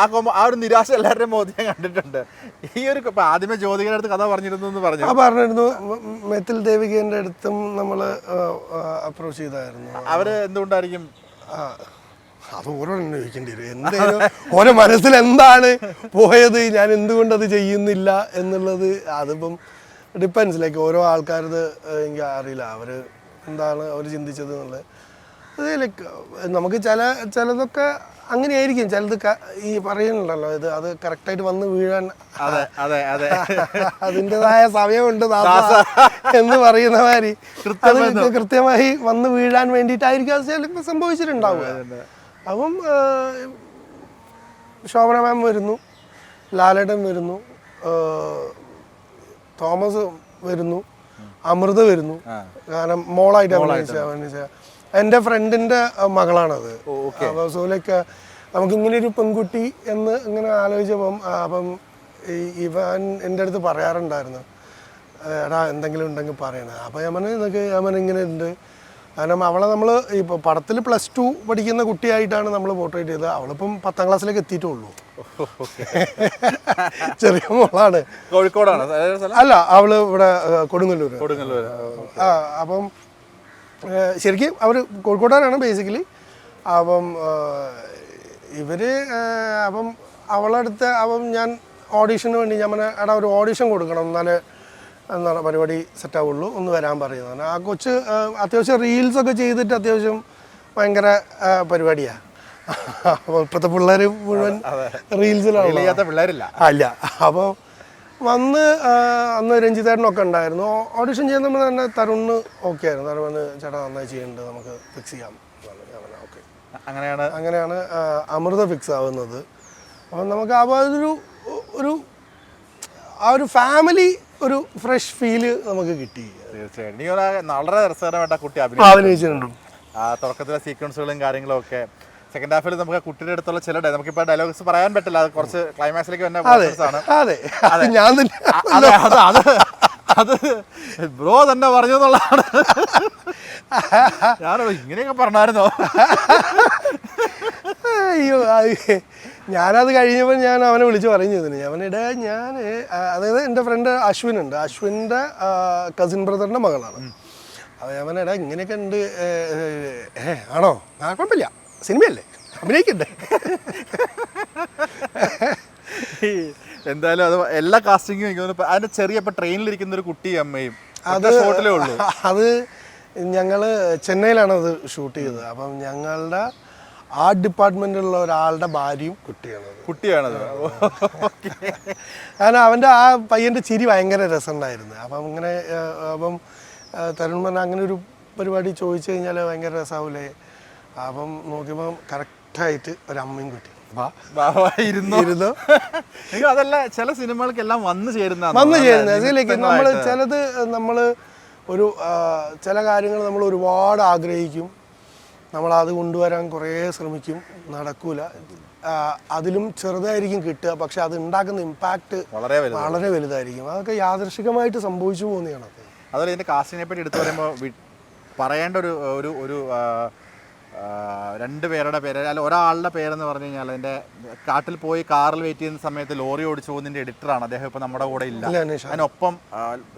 Speaker 1: ആ കോമ്പ് ആ ഒരു നിരാശ എല്ലാവരുടെയും മുഖത്ത് ഞാൻ കണ്ടിട്ടുണ്ട്. ഈ ഒരു ഇപ്പൊ ആദ്യമേ ജ്യോതികയുടെ അടുത്ത് കഥ പറഞ്ഞിരുന്നു എന്ന് പറഞ്ഞു.
Speaker 2: ആ പറഞ്ഞിരുന്നു. മെത്തിൽ ദേവികേന്റെ അടുത്തും നമ്മൾ അപ്രോച്ച് ചെയ്തായിരുന്നു.
Speaker 1: അവർ എന്തുകൊണ്ടായിരിക്കും?
Speaker 2: അത് ഓരോ ചോദിക്കേണ്ടി വരും. എന്തേലും ഓരോ മനസ്സിൽ എന്താണ് പോയത് ഞാൻ എന്തുകൊണ്ട് അത് ചെയ്യുന്നില്ല എന്നുള്ളത് അതിപ്പം ഡിപ്പെൻസ് ലൈക്ക് ഓരോ ആൾക്കാരത് എനിക്ക് അറിയില്ല. അവർ എന്താണ് അവർ ചിന്തിച്ചത് എന്നുള്ളത്. അത് ലൈക്ക് നമുക്ക് ചില ചിലതൊക്കെ അങ്ങനെയായിരിക്കും. ചിലത് ഈ പറയുന്നുണ്ടല്ലോ ഇത് അത് കറക്റ്റായിട്ട് വന്ന് വീഴാൻ
Speaker 1: അതെ അതെ അതെ.
Speaker 2: അതിന്റെതായ സമയമുണ്ട് എന്ന് പറയുന്ന മാതിരി. അത് കൃത്യമായി വന്ന് വീഴാൻ വേണ്ടിയിട്ടായിരിക്കും അത് ചിലപ്പോൾ സംഭവിച്ചിട്ടുണ്ടാവുക. അപ്പം ശോഭന മാം വരുന്നു ലാലേട്ടൻ വരുന്നു തോമസ് വരുന്നു അമൃത വരുന്നു. കാരണം മോളായിട്ട് അഭിനയിച്ച ഫ്രണ്ടിന്റെ എന്റെ മകളാണത്. അപ്പോൾ സോ ലൈക്ക് നമുക്ക് ഇങ്ങനെ ഒരു പെൺകുട്ടി എന്ന് ഇങ്ങനെ ആലോചിച്ചപ്പം അപ്പം ഇവൻ എന്റെ അടുത്ത് പറയാറുണ്ടായിരുന്നു. എടാ എന്തെങ്കിലും ഉണ്ടെങ്കിൽ പറയണേ. അപ്പോൾ ഞാൻ പറഞ്ഞു നിനക്ക് ഞാൻ ഇങ്ങനെ ഉണ്ട്. കാരണം അവളെ നമ്മൾ ഇപ്പോൾ പടത്തിൽ പ്ലസ് ടു പഠിക്കുന്ന കുട്ടിയായിട്ടാണ് നമ്മൾ പോർട്രേറ്റ് ചെയ്തത്. അവളിപ്പം പത്താം ക്ലാസ്സിലേക്ക് എത്തിയിട്ടുള്ളൂ. ചെറിയ മോളാണ്.
Speaker 1: കോഴിക്കോടാണ്.
Speaker 2: അല്ല അവൾ ഇവിടെ കൊടുങ്ങല്ലൂർ
Speaker 1: കൊടുങ്ങല്ലൂർ
Speaker 2: ആ അപ്പം ശരിക്കും അവർ കോഴിക്കോട്ടുകാരാണ് ബേസിക്കലി അപ്പം ഇവർ അപ്പം അവളടുത്ത് അപ്പം ഞാൻ ഓഡീഷന് വേണ്ടി ഞാൻ എടാ ഒരു ഓഡീഷൻ കൊടുക്കണം. എന്നാലേ എന്താണ് പരിപാടി സെറ്റാവുള്ളൂ. ഒന്ന് വരാൻ പറയുന്നതാണ്. ആ കൊച്ച് അത്യാവശ്യം റീൽസൊക്കെ ചെയ്തിട്ട് അത്യാവശ്യം ഭയങ്കര പരിപാടിയാണ് പരിപാടിയാ. അപ്പോൾ ഇപ്പോഴത്തെ പിള്ളേർ മുഴുവൻ റീൽസിലാണ്
Speaker 1: പിള്ളേരില്ല.
Speaker 2: അല്ല. അപ്പോൾ വന്ന് അന്ന് രഞ്ജിതേട്ടനൊക്കെ ഉണ്ടായിരുന്നു. ഓഡിഷൻ ചെയ്യുമ്പോൾ തന്നെ തരുണ് ഓക്കെ ആയിരുന്നു. തരുൺ വന്ന് ചേട്ടാ നന്നായി ചെയ്യുന്നുണ്ട് നമുക്ക് ഫിക്സ് ചെയ്യാം. ഓക്കെ.
Speaker 1: അങ്ങനെയാണ്?
Speaker 2: അങ്ങനെയാണ് അമൃത ഫിക്സ് ആവുന്നത്. അപ്പം നമുക്ക് അപ്പോൾ ഒരു ഒരു ആ ഒരു ഫാമിലി ഒരു ഫ്രഷ് ഫീൽ നമുക്ക് കിട്ടി.
Speaker 1: തീർച്ചയായിട്ടും നീ വളരെ രസകരമായിട്ട് കുട്ടി അഭിനയിച്ചു
Speaker 2: അഭിനയിച്ചിട്ടുണ്ട്.
Speaker 1: ആ തുടക്കത്തിലെ സീക്വൻസുകളും കാര്യങ്ങളും ഒക്കെ സെക്കൻഡ് ഹാഫിൽ നമുക്ക് കുട്ടിയുടെ അടുത്തുള്ള ചില നമുക്കിപ്പോ ഡയലോഗ്സ് പറയാൻ പറ്റില്ല. അത് കുറച്ച് ക്ലൈമാക്സിലേക്ക് പോർഷൻസ്
Speaker 2: അതെ അത്. ഞാൻ തന്നെ
Speaker 1: അതെ അത് ബ്രോ തന്നെ പറഞ്ഞു എന്നുള്ളതാണ്. ഞാൻ ഇങ്ങനെയൊക്കെ പറഞ്ഞായിരുന്നോ?
Speaker 2: അയ്യോ ഞാനത് കഴിഞ്ഞപ്പോൾ ഞാൻ അവനെ വിളിച്ച് പറഞ്ഞു ഇതിന്. ഞാൻ ഞാൻ അതായത് എന്റെ ഫ്രണ്ട് അശ്വിൻ ഉണ്ട്. അശ്വിന്റെ കസിൻ ബ്രദറിന്റെ മകളാണ്. അവൻ ഇങ്ങനെയൊക്കെ ഉണ്ട് ഏ, ആണോ? ആ കുഴപ്പമില്ല. സിനിമയല്ലേ? അഭിനയിക്കണ്ടേ?
Speaker 1: എന്തായാലും അത് എല്ലാ കാസ്റ്റിങ്ങും എനിക്ക് തോന്നുന്നു അതിന്റെ ചെറിയ ഇപ്പം ട്രെയിനിലിരിക്കുന്ന ഒരു കുട്ടി അമ്മയും. അത് ഷോട്ടിലേ ഉള്ളൂ.
Speaker 2: അത് ഞങ്ങൾ ചെന്നൈയിലാണ് അത് ഷൂട്ട് ചെയ്തത്. അപ്പം ഞങ്ങളുടെ ആർട്ട് ഡിപ്പാർട്ട്മെന്റിലുള്ള ഒരാളുടെ ഭാര്യയും കുട്ടിയാണ്
Speaker 1: കുട്ടിയാണത്. ഓക്കെ.
Speaker 2: കാരണം അവന്റെ ആ പയ്യന്റെ ചിരി ഭയങ്കര രസമുണ്ടായിരുന്നു. അപ്പം ഇങ്ങനെ ആ, അപ്പം തരുൺമൻ തരുൺ പറഞ്ഞ അങ്ങനെ ഒരു പരിപാടി ചോദിച്ചു കഴിഞ്ഞാൽ ഭയങ്കര രസമാവില്ലേ അപ്പം നോക്കിയപ്പം കറക്റ്റായിട്ട് ഒരു അമ്മയും കുട്ടി
Speaker 1: ഇരുന്നു? അതല്ല ചില സിനിമകൾക്കെല്ലാം വന്നു ചേരുന്ന
Speaker 2: വന്നു ചേരുന്ന അതിലേക്ക് നമ്മൾ ചിലത് നമ്മൾ ഒരു ചില കാര്യങ്ങൾ നമ്മൾ ഒരുപാട് ആഗ്രഹിക്കും. നമ്മൾ അത് കൊണ്ടുവരാൻ കുറേ ശ്രമിക്കും. നടക്കൂല. അതിലും ചെറുതായിരിക്കും കിട്ടുക. പക്ഷെ അത് ഉണ്ടാക്കുന്ന ഇമ്പാക്റ്റ്
Speaker 1: വളരെ
Speaker 2: വളരെ വലുതായിരിക്കും. അതൊക്കെ യാദൃശികമായിട്ട് സംഭവിച്ചു പോകുന്നതാണ് അത്.
Speaker 1: അതുപോലെ ഇതിന്റെ കാസ്റ്റിനെ പറ്റി എടുത്തു പറയുമ്പോൾ പറയേണ്ട ഒരു ഒരു ഒരു രണ്ട് പേരുടെ പേര് അല്ല ഒരാളുടെ പേരെന്ന് പറഞ്ഞു കഴിഞ്ഞാൽ അതിന്റെ കാട്ടിൽ പോയി കാറിൽ വെയിറ്റ് ചെയ്യുന്ന സമയത്ത് ലോറി ഓടിച്ചു പോകുന്നതിന്റെ എഡിറ്ററാണ്. അദ്ദേഹം ഇപ്പം നമ്മുടെ കൂടെ ഇല്ല. അതിനൊപ്പം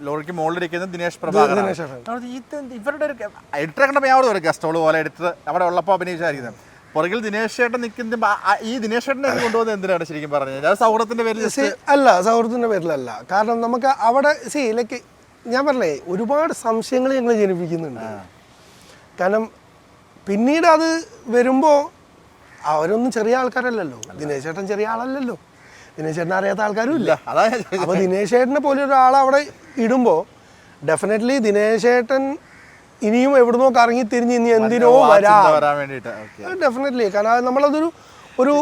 Speaker 1: ലോറിക്ക് മുകളിലിരിക്കുന്നത് ദിനേശ് പ്രഭാകർ
Speaker 2: ദിനേശ് ഏട്ടൻ.
Speaker 1: ഇവരുടെ ഒരു എഡിറ്ററെ കണ്ടപ്പോൾ ഞാൻ അവിടെ ഒരു ഗസ്റ്റ് ഹോൾ പോലെ എഡിറ്റർ അവിടെ ഉള്ളപ്പോൾ അഭിനയിച്ചായിരിക്കുന്നത്. പുറകിൽ ദിനേശ് ചേട്ടൻ നിൽക്കുന്ന ഈ ദിനേശ് ചേട്ടനെ കൊണ്ടുപോകുന്നത് എന്തിനാണ് ശരിക്കും പറഞ്ഞത്? അത് സൗഹൃദത്തിന്റെ പേരിൽ
Speaker 2: അല്ല സൗഹൃദത്തിന്റെ പേരിലല്ല. കാരണം നമുക്ക് അവിടെ സി ലൈക്ക് ഞാൻ പറഞ്ഞേ ഒരുപാട് സംശയങ്ങൾ ഞങ്ങൾ ജനിപ്പിക്കുന്നുണ്ട്. കാരണം പിന്നീട് അത് വരുമ്പോൾ അവരൊന്നും ചെറിയ ആൾക്കാരല്ലല്ലോ. ദിനേശേട്ടൻ ചെറിയ ആളല്ലല്ലോ. ദിനേശ് അറിയാത്ത ആൾക്കാരും ഇല്ല.
Speaker 1: അപ്പൊ ദിനേശേട്ടനെ
Speaker 2: അപ്പോൾ ദിനേശ് ചേട്ടനെ പോലെ ഒരാൾ അവിടെ ഇടുമ്പോൾ ഡെഫിനറ്റ്ലി ദിനേശേട്ടൻ ഇനിയും എവിടുന്നോ കറങ്ങി തിരിഞ്ഞ് ഇനി എന്തിനോ വരാം. ഡെഫിനറ്റ്ലി കാരണം നമ്മളതൊരു ഒരു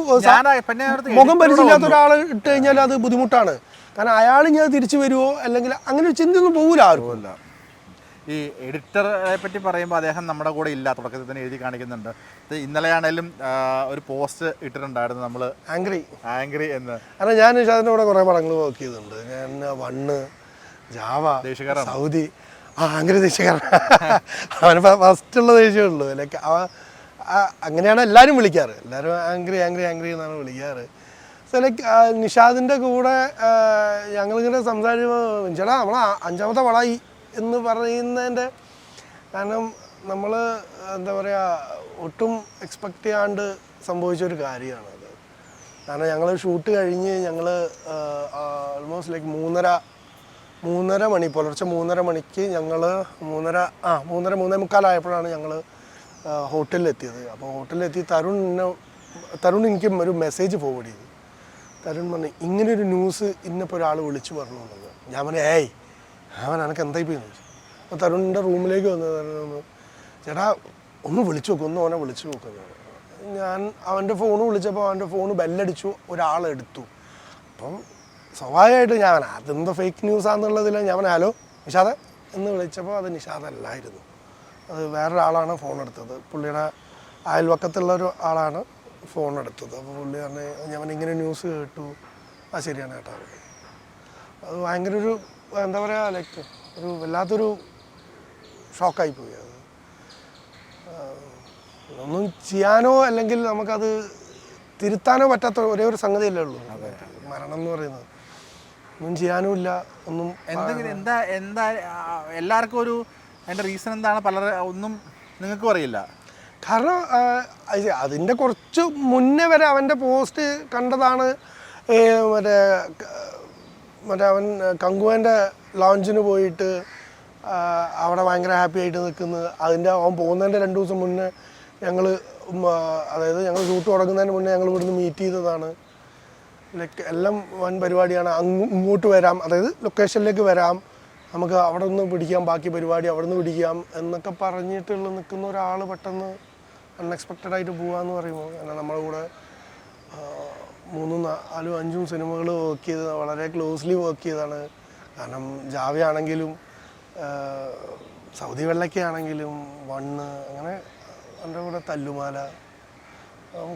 Speaker 2: മുഖം പരിചയമില്ലാത്ത ഒരാൾ ഇട്ട് കഴിഞ്ഞാൽ അത് ബുദ്ധിമുട്ടാണ്. കാരണം അയാൾ ഞാൻ തിരിച്ചു വരുമോ അല്ലെങ്കിൽ അങ്ങനെ ഒരു ചിന്തയൊന്നും പോകില്ല ആർക്കും.
Speaker 1: ഈ എഡിറ്ററെ പറ്റി പറയുമ്പോൾ അദ്ദേഹം നമ്മുടെ കൂടെ ഇല്ല തുടക്കത്തിൽ തന്നെ എഴുതി കാണിക്കുന്നുണ്ട്. ഇന്നലെയാണേലും ഒരു പോസ്റ്റ് ഇട്ടിട്ടുണ്ടായിരുന്നു നമ്മൾ
Speaker 2: ആംഗ്രി
Speaker 1: ആംഗ്രി എന്ന്.
Speaker 2: കാരണം ഞാൻ നിഷാദിന്റെ കൂടെ കുറേ പടങ്ങൾ വർക്ക് ചെയ്തിട്ടുണ്ട്. ഞാൻ വണ്ണ് ജാവ
Speaker 1: ദേഷ്യക്കാരാണോ?
Speaker 2: സൗദി. ആ ആംഗ്രി ദേശീയക്കാരൻ. അവന് ഫസ്റ്റുള്ള ദേഷ്യമുള്ളൂ ലൈക്ക് അങ്ങനെയാണ് എല്ലാവരും വിളിക്കാറ്. എല്ലാവരും ആംഗ്രി ആംഗ്രി ആംഗ്രി എന്നാണ് വിളിക്കാറ്. സോ ലൈക്ക് നിഷാദിന്റെ കൂടെ ഞങ്ങളിങ്ങനെ സംസാരിക്കുമ്പോൾ ചേട്ടാ നമ്മൾ അഞ്ചാമത്തെ വളായി എന്ന് പറയുന്നതിന്റെ കാരണം നമ്മൾ എന്താ പറയുക ഒട്ടും എക്സ്പെക്റ്റ് ചെയ്യാണ്ട് സംഭവിച്ചൊരു കാര്യമാണ് അത്. കാരണം ഞങ്ങൾ ഷൂട്ട് കഴിഞ്ഞ് ഞങ്ങൾ ഓൾമോസ്റ്റ് ലൈക്ക് മൂന്നര മൂന്നര മണി പുലർച്ചെ മൂന്നര മണിക്ക് ഞങ്ങൾ മൂന്നര ആ മൂന്നര മൂന്നേ മുക്കാലായപ്പോഴാണ് ഞങ്ങൾ ഹോട്ടലിലെത്തിയത്. അപ്പോൾ ഹോട്ടലിലെത്തി തരുൺ എന്നെ തരുൺ എനിക്ക് ഒരു മെസ്സേജ് ഫോർവേഡ് ചെയ്തു. തരുൺ പറഞ്ഞു ഇങ്ങനൊരു ന്യൂസ് ഇന്നിപ്പോൾ ഒരാൾ വിളിച്ചു പറഞ്ഞു എന്നുള്ളത് ഞാൻ പറഞ്ഞു ഏയ് അവൻ എനക്ക് എന്തായി പോയി അപ്പോൾ തരുണിന്റെ റൂമിലേക്ക് വന്ന് തരുന്നു ചേട്ടാ ഒന്ന് വിളിച്ചു നോക്കും ഒന്ന് അവനെ വിളിച്ചു നോക്കുന്നു ഞാൻ അവന്റെ ഫോൺ വിളിച്ചപ്പോൾ അവന്റെ ഫോൺ ബെല്ലടിച്ചു ഒരാളെടുത്തു അപ്പം സ്വാഭാവികമായിട്ട് ഞാൻ അതെന്തോ ഫേക്ക് ന്യൂസ് ആണെന്നുള്ളതില്ല ഞാൻ ഹലോ നിഷാദ എന്ന് വിളിച്ചപ്പോൾ അത് നിഷാദല്ലായിരുന്നു. അത് വേറൊരാളാണ് ഫോൺ എടുത്തത്. പുള്ളിയുടെ അയൽവക്കത്തുള്ള ഒരു ആളാണ് ഫോൺ എടുത്തത്. അപ്പോൾ പുള്ളി പറഞ്ഞു ഞാൻ ഇങ്ങനെ ന്യൂസ് കേട്ടു. ആ ശരിയാണ് കേട്ടോ. അത് ഭയങ്കര ഒരു എന്താ പറയുക ലൈക്ക് ഒരു വല്ലാത്തൊരു ഷോക്കായി പോയി അത്. ഒന്നും ചെയ്യാനോ അല്ലെങ്കിൽ നമുക്കത് തിരുത്താനോ പറ്റാത്ത ഒരേ ഒരു സംഗതി സംഗതിയല്ലേ ഉള്ളൂ. മരണം എന്ന് പറയുന്നത്. ഒന്നും ചെയ്യാനും ഇല്ല ഒന്നും
Speaker 1: എന്തെങ്കിലും എന്താ എന്താ എല്ലാവർക്കും ഒരു അതിന്റെ റീസൺ എന്താണ്? പലരെ ഒന്നും നിങ്ങൾക്കും അറിയില്ല.
Speaker 2: കാരണം അതിന്റെ കുറച്ച് മുന്നേ വരെ അവന്റെ പോസ്റ്റ് കണ്ടതാണ് മറ്റേ മറ്റേ അവൻ കങ്കുവന്റെ ലോഞ്ചിന് പോയിട്ട് അവിടെ ഭയങ്കര ഹാപ്പി ആയിട്ട് നിൽക്കുന്നത് അതിന്റെ അവൻ പോകുന്നതിന്റെ രണ്ട് ദിവസം മുന്നേ ഞങ്ങൾ അതായത് ഞങ്ങൾ ഷൂട്ട് തുടങ്ങുന്നതിന് മുന്നേ ഞങ്ങൾ ഇവിടുന്ന് മീറ്റ് ചെയ്തതാണ്. ലൈക്ക് എല്ലാം വൻ പരിപാടിയാണ്. അങ്ങ് ഇങ്ങോട്ട് വരാം. അതായത് ലൊക്കേഷനിലേക്ക് വരാം. നമുക്ക് അവിടെ നിന്ന് പിടിക്കാം. ബാക്കി പരിപാടി അവിടെ നിന്ന് പിടിക്കാം എന്നൊക്കെ പറഞ്ഞിട്ടുള്ള നിൽക്കുന്ന ഒരാൾ പെട്ടെന്ന് അൺഎക്സ്പെക്റ്റഡ് ആയിട്ട് പോകാന്ന് പറയുമ്പോൾ കാരണം നമ്മുടെ കൂടെ മൂന്നും നാലും അഞ്ചും സിനിമകൾ വർക്ക് ചെയ്ത് വളരെ ക്ലോസ്ലി വർക്ക് ചെയ്താണ്. കാരണം ജാവി ആണെങ്കിലും സൗദി വെള്ളയ്ക്കാണെങ്കിലും വണ്ണ് അങ്ങനെ എന്റെ കൂടെ തല്ലുമാല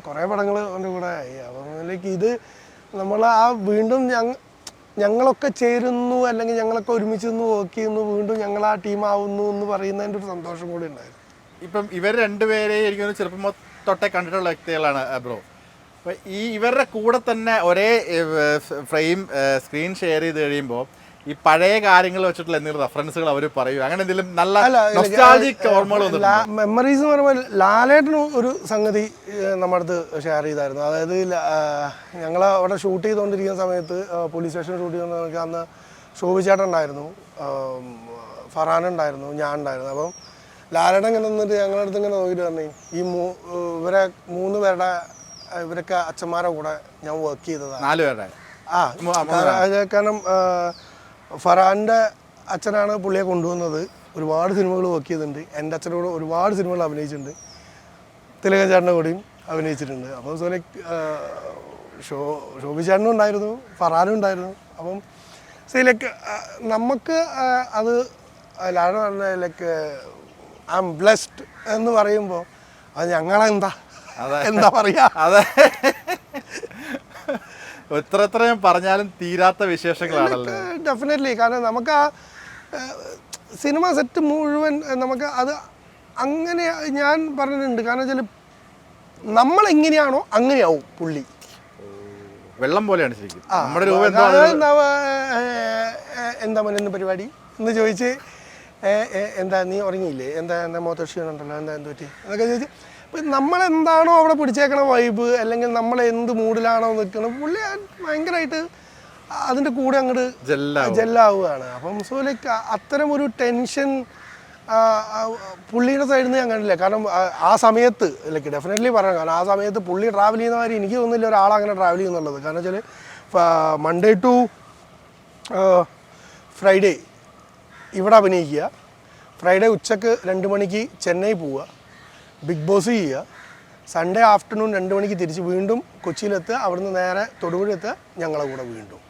Speaker 2: കുറേ പടങ്ങൾ എന്റെ കൂടെ ആയി. അപ്പം ഇത് നമ്മൾ ആ വീണ്ടും ഞങ്ങ ഞങ്ങളൊക്കെ ചേരുന്നു അല്ലെങ്കിൽ ഞങ്ങളൊക്കെ ഒരുമിച്ച് നിന്ന് വർക്ക് ചെയ്യുന്നു വീണ്ടും ഞങ്ങൾ ആ ടീം ആവുന്നു എന്ന് പറയുന്നതിന്റെ ഒരു സന്തോഷം കൂടി ഉണ്ടായിരുന്നു.
Speaker 1: ഇപ്പം ഇവർ രണ്ടുപേരെ എനിക്ക് ചെറുപ്പം തൊട്ടേ കണ്ടിട്ടുള്ള വ്യക്തികളാണ് ബ്രോ. അപ്പൊ ഈ ഇവരുടെ കൂടെ തന്നെ ഒരേ ഫ്രെയിം സ്ക്രീൻ ഷെയർ ചെയ്ത് കഴിയുമ്പോൾ ഈ പഴയ കാര്യങ്ങൾ വെച്ചിട്ടുള്ള എന്തെങ്കിലും റെഫറൻസുകൾ അവർ പറയൂ. അങ്ങനെ എന്തെങ്കിലും നല്ല നൊസ്റ്റാൾജിക് ഓർമ്മകൾ?
Speaker 2: മെമ്മറീസ് എന്ന് പറയുമ്പോൾ ലാലേട്ടന് ഒരു സംഗതി നമ്മുടെ അടുത്ത് ഷെയർ ചെയ്തായിരുന്നു. അതായത് ഞങ്ങൾ അവിടെ ഷൂട്ട് ചെയ്തുകൊണ്ടിരിക്കുന്ന സമയത്ത് പോലീസ് സ്റ്റേഷൻ ഷൂട്ട് ചെയ്തുകൊണ്ട് സമയത്ത് അന്ന് ശോഭിച്ചേട്ടൻ ഉണ്ടായിരുന്നു. ആം, ഉണ്ടായിരുന്നു ഞാൻ ഉണ്ടായിരുന്നു. അപ്പം ലാലേട്ടൻ ഇങ്ങനെ നിന്നിട്ട് ഞങ്ങളുടെ അടുത്ത് ഇങ്ങനെ നോക്കിയിട്ട് പറഞ്ഞു ഈ മൂ ഇവരെ മൂന്ന് പേരുടെ ഇവരൊക്കെ അച്ഛന്മാരുടെ കൂടെ ഞാൻ വർക്ക് ചെയ്തതാണ്.
Speaker 1: നാല് പേരുടെ?
Speaker 2: ആ കാരണം ഫറാന്റെ അച്ഛനാണ് പുള്ളിയെ കൊണ്ടുവന്നത്. ഒരുപാട് സിനിമകൾ വർക്ക് ചെയ്തിട്ടുണ്ട്. എന്റെ അച്ഛനോട് ഒരുപാട് സിനിമകൾ അഭിനയിച്ചിട്ടുണ്ട്. തിലകൻ ചേട്ടന്റെ കൂടെയും അഭിനയിച്ചിട്ടുണ്ട്. അപ്പം സോനെ ഷോ ഷോബി ചേട്ടനും ഉണ്ടായിരുന്നു ഫറാനും ഉണ്ടായിരുന്നു. അപ്പം സോ ലൈക്ക് നമുക്ക് അത് ലാഡ് പറഞ്ഞ ലൈക്ക് ഐ എം ബ്ലെസ്ഡ് എന്ന് പറയുമ്പോൾ അത് ഞങ്ങളെന്താ. എന്താ പറയാ?
Speaker 1: അതെ. എത്ര എത്രയും പറഞ്ഞാലും തീരാത്ത വിശേഷങ്ങളാണല്ലോ?
Speaker 2: ഡെഫിനറ്റ്ലി കാരണം നമുക്ക് ആ സിനിമ സെറ്റ് മുഴുവൻ നമുക്ക് അത് അങ്ങനെ ഞാൻ പറഞ്ഞിട്ടുണ്ട്. കാരണം വെച്ചാൽ നമ്മൾ എങ്ങനെയാണോ അങ്ങനെയാവും പുള്ളി.
Speaker 1: വെള്ളം പോലെയാണ് ശരിക്കും. നമ്മുടെ രൂപ എന്താ,
Speaker 2: ഏഹ്, ഏഹ്, എന്താ മോനെ പരിപാടി? എന്ന് ചോദിച്ച് എന്താ നീ ഉറങ്ങിയില്ലേ? എന്താ എന്താ മുഖത്ത് ക്ഷീണമുണ്ടല്ലോ എന്താ എന്ത് പറ്റി എന്നൊക്കെ ചോദിച്ച് ഇപ്പം നമ്മളെന്താണോ അവിടെ പിടിച്ചേക്കണ വൈബ് അല്ലെങ്കിൽ നമ്മൾ എന്ത് മൂഡിലാണോ നിൽക്കുന്നത് പുള്ളി ഭയങ്കരമായിട്ട് അതിന്റെ കൂടെ അങ്ങോട്ട്
Speaker 1: ജെല്ലാം
Speaker 2: ജെല്ലാവുകയാണ്. അപ്പം സോ ലൈക്ക് അത്തരം ഒരു ടെൻഷൻ പുള്ളിയുടെ സൈഡിൽ നിന്ന് ഞാൻ കണ്ടില്ല. കാരണം ആ- ആ സമയത്ത് ലൈക്ക് ഡെഫിനറ്റ്ലി പറയണം കാരണം ആ സമയത്ത് പുള്ളി ട്രാവൽ ചെയ്യുന്ന മാതിരി എനിക്ക് തോന്നുന്നില്ല ഒരാൾ അങ്ങനെ ട്രാവൽ ചെയ്യുന്നുള്ളത്. കാരണം വെച്ചാൽ മൺഡേ ടു ഫ്രൈഡേ ഇവിടെ അഭിനയിക്കുക. ഫ്രൈഡേ ഉച്ചയ്ക്ക് രണ്ട് മണിക്ക് ചെന്നൈ പോവുക. ബിഗ് ബോസ് ചെയ്യുക. സൺഡേ ആഫ്റ്റർനൂൺ രണ്ട് മണിക്ക് തിരിച്ച് വീണ്ടും കൊച്ചിയിലെത്തുക. അവിടുന്ന് നേരെ തൊടുപുഴ എത്തുക ഞങ്ങളെ കൂടെ വീണ്ടും.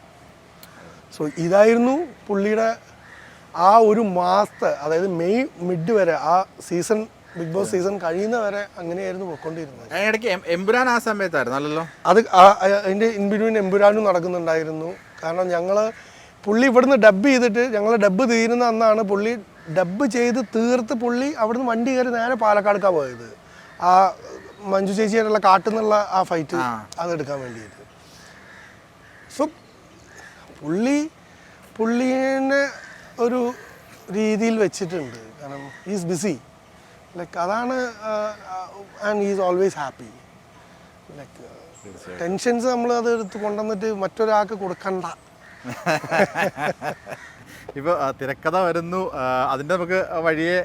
Speaker 2: സോ ഇതായിരുന്നു പുള്ളിയുടെ ആ ഒരു മാസത്തെ അതായത് മെയ് മിഡ് വരെ ആ സീസൺ ബിഗ് ബോസ് സീസൺ കഴിയുന്ന വരെ അങ്ങനെയായിരുന്നു പോയിക്കൊണ്ടിരുന്നത്.
Speaker 1: ഇടയ്ക്ക് എമ്പുരാൻ ആ സമയത്തായിരുന്നു അല്ലല്ലോ
Speaker 2: അത് അതിന്റെ ഇൻബിറ്റ്വീൻ എമ്പുരാനും നടക്കുന്നുണ്ടായിരുന്നു. കാരണം ഞങ്ങൾ പുള്ളി ഇവിടുന്ന് ഡബ് ചെയ്തിട്ട് ഞങ്ങളെ ഡബ് തീരുന്ന അന്നാണ് പുള്ളി ഡബ് ചെയ്ത് തീർത്ത് പുള്ളി അവിടുന്ന് വണ്ടി കയറി നേരെ പാലക്കാടുക്കാ പോയത്. ആ മഞ്ജു ചേച്ചിയായിട്ടുള്ള കാട്ടിൽ നിന്നുള്ള ആ. ഫൈറ്റ് അതെടുക്കാൻ വേണ്ടിയിട്ട്. സോ പുള്ളി പുള്ളീനെ ഒരു രീതിയിൽ വെച്ചിട്ടുണ്ട്. കാരണം ഈസ് ബിസി ലൈക്ക് അതാണ് and is always happy like tensions നമ്മൾ അത് എടുത്ത് കൊണ്ടുവന്നിട്ട് മറ്റൊരാൾക്ക് കൊടുക്കണ്ട.
Speaker 1: ഇപ്പൊ ആ, തിരക്കഥ വരുന്നു. അതിന്റെ നമുക്ക് വഴിയെ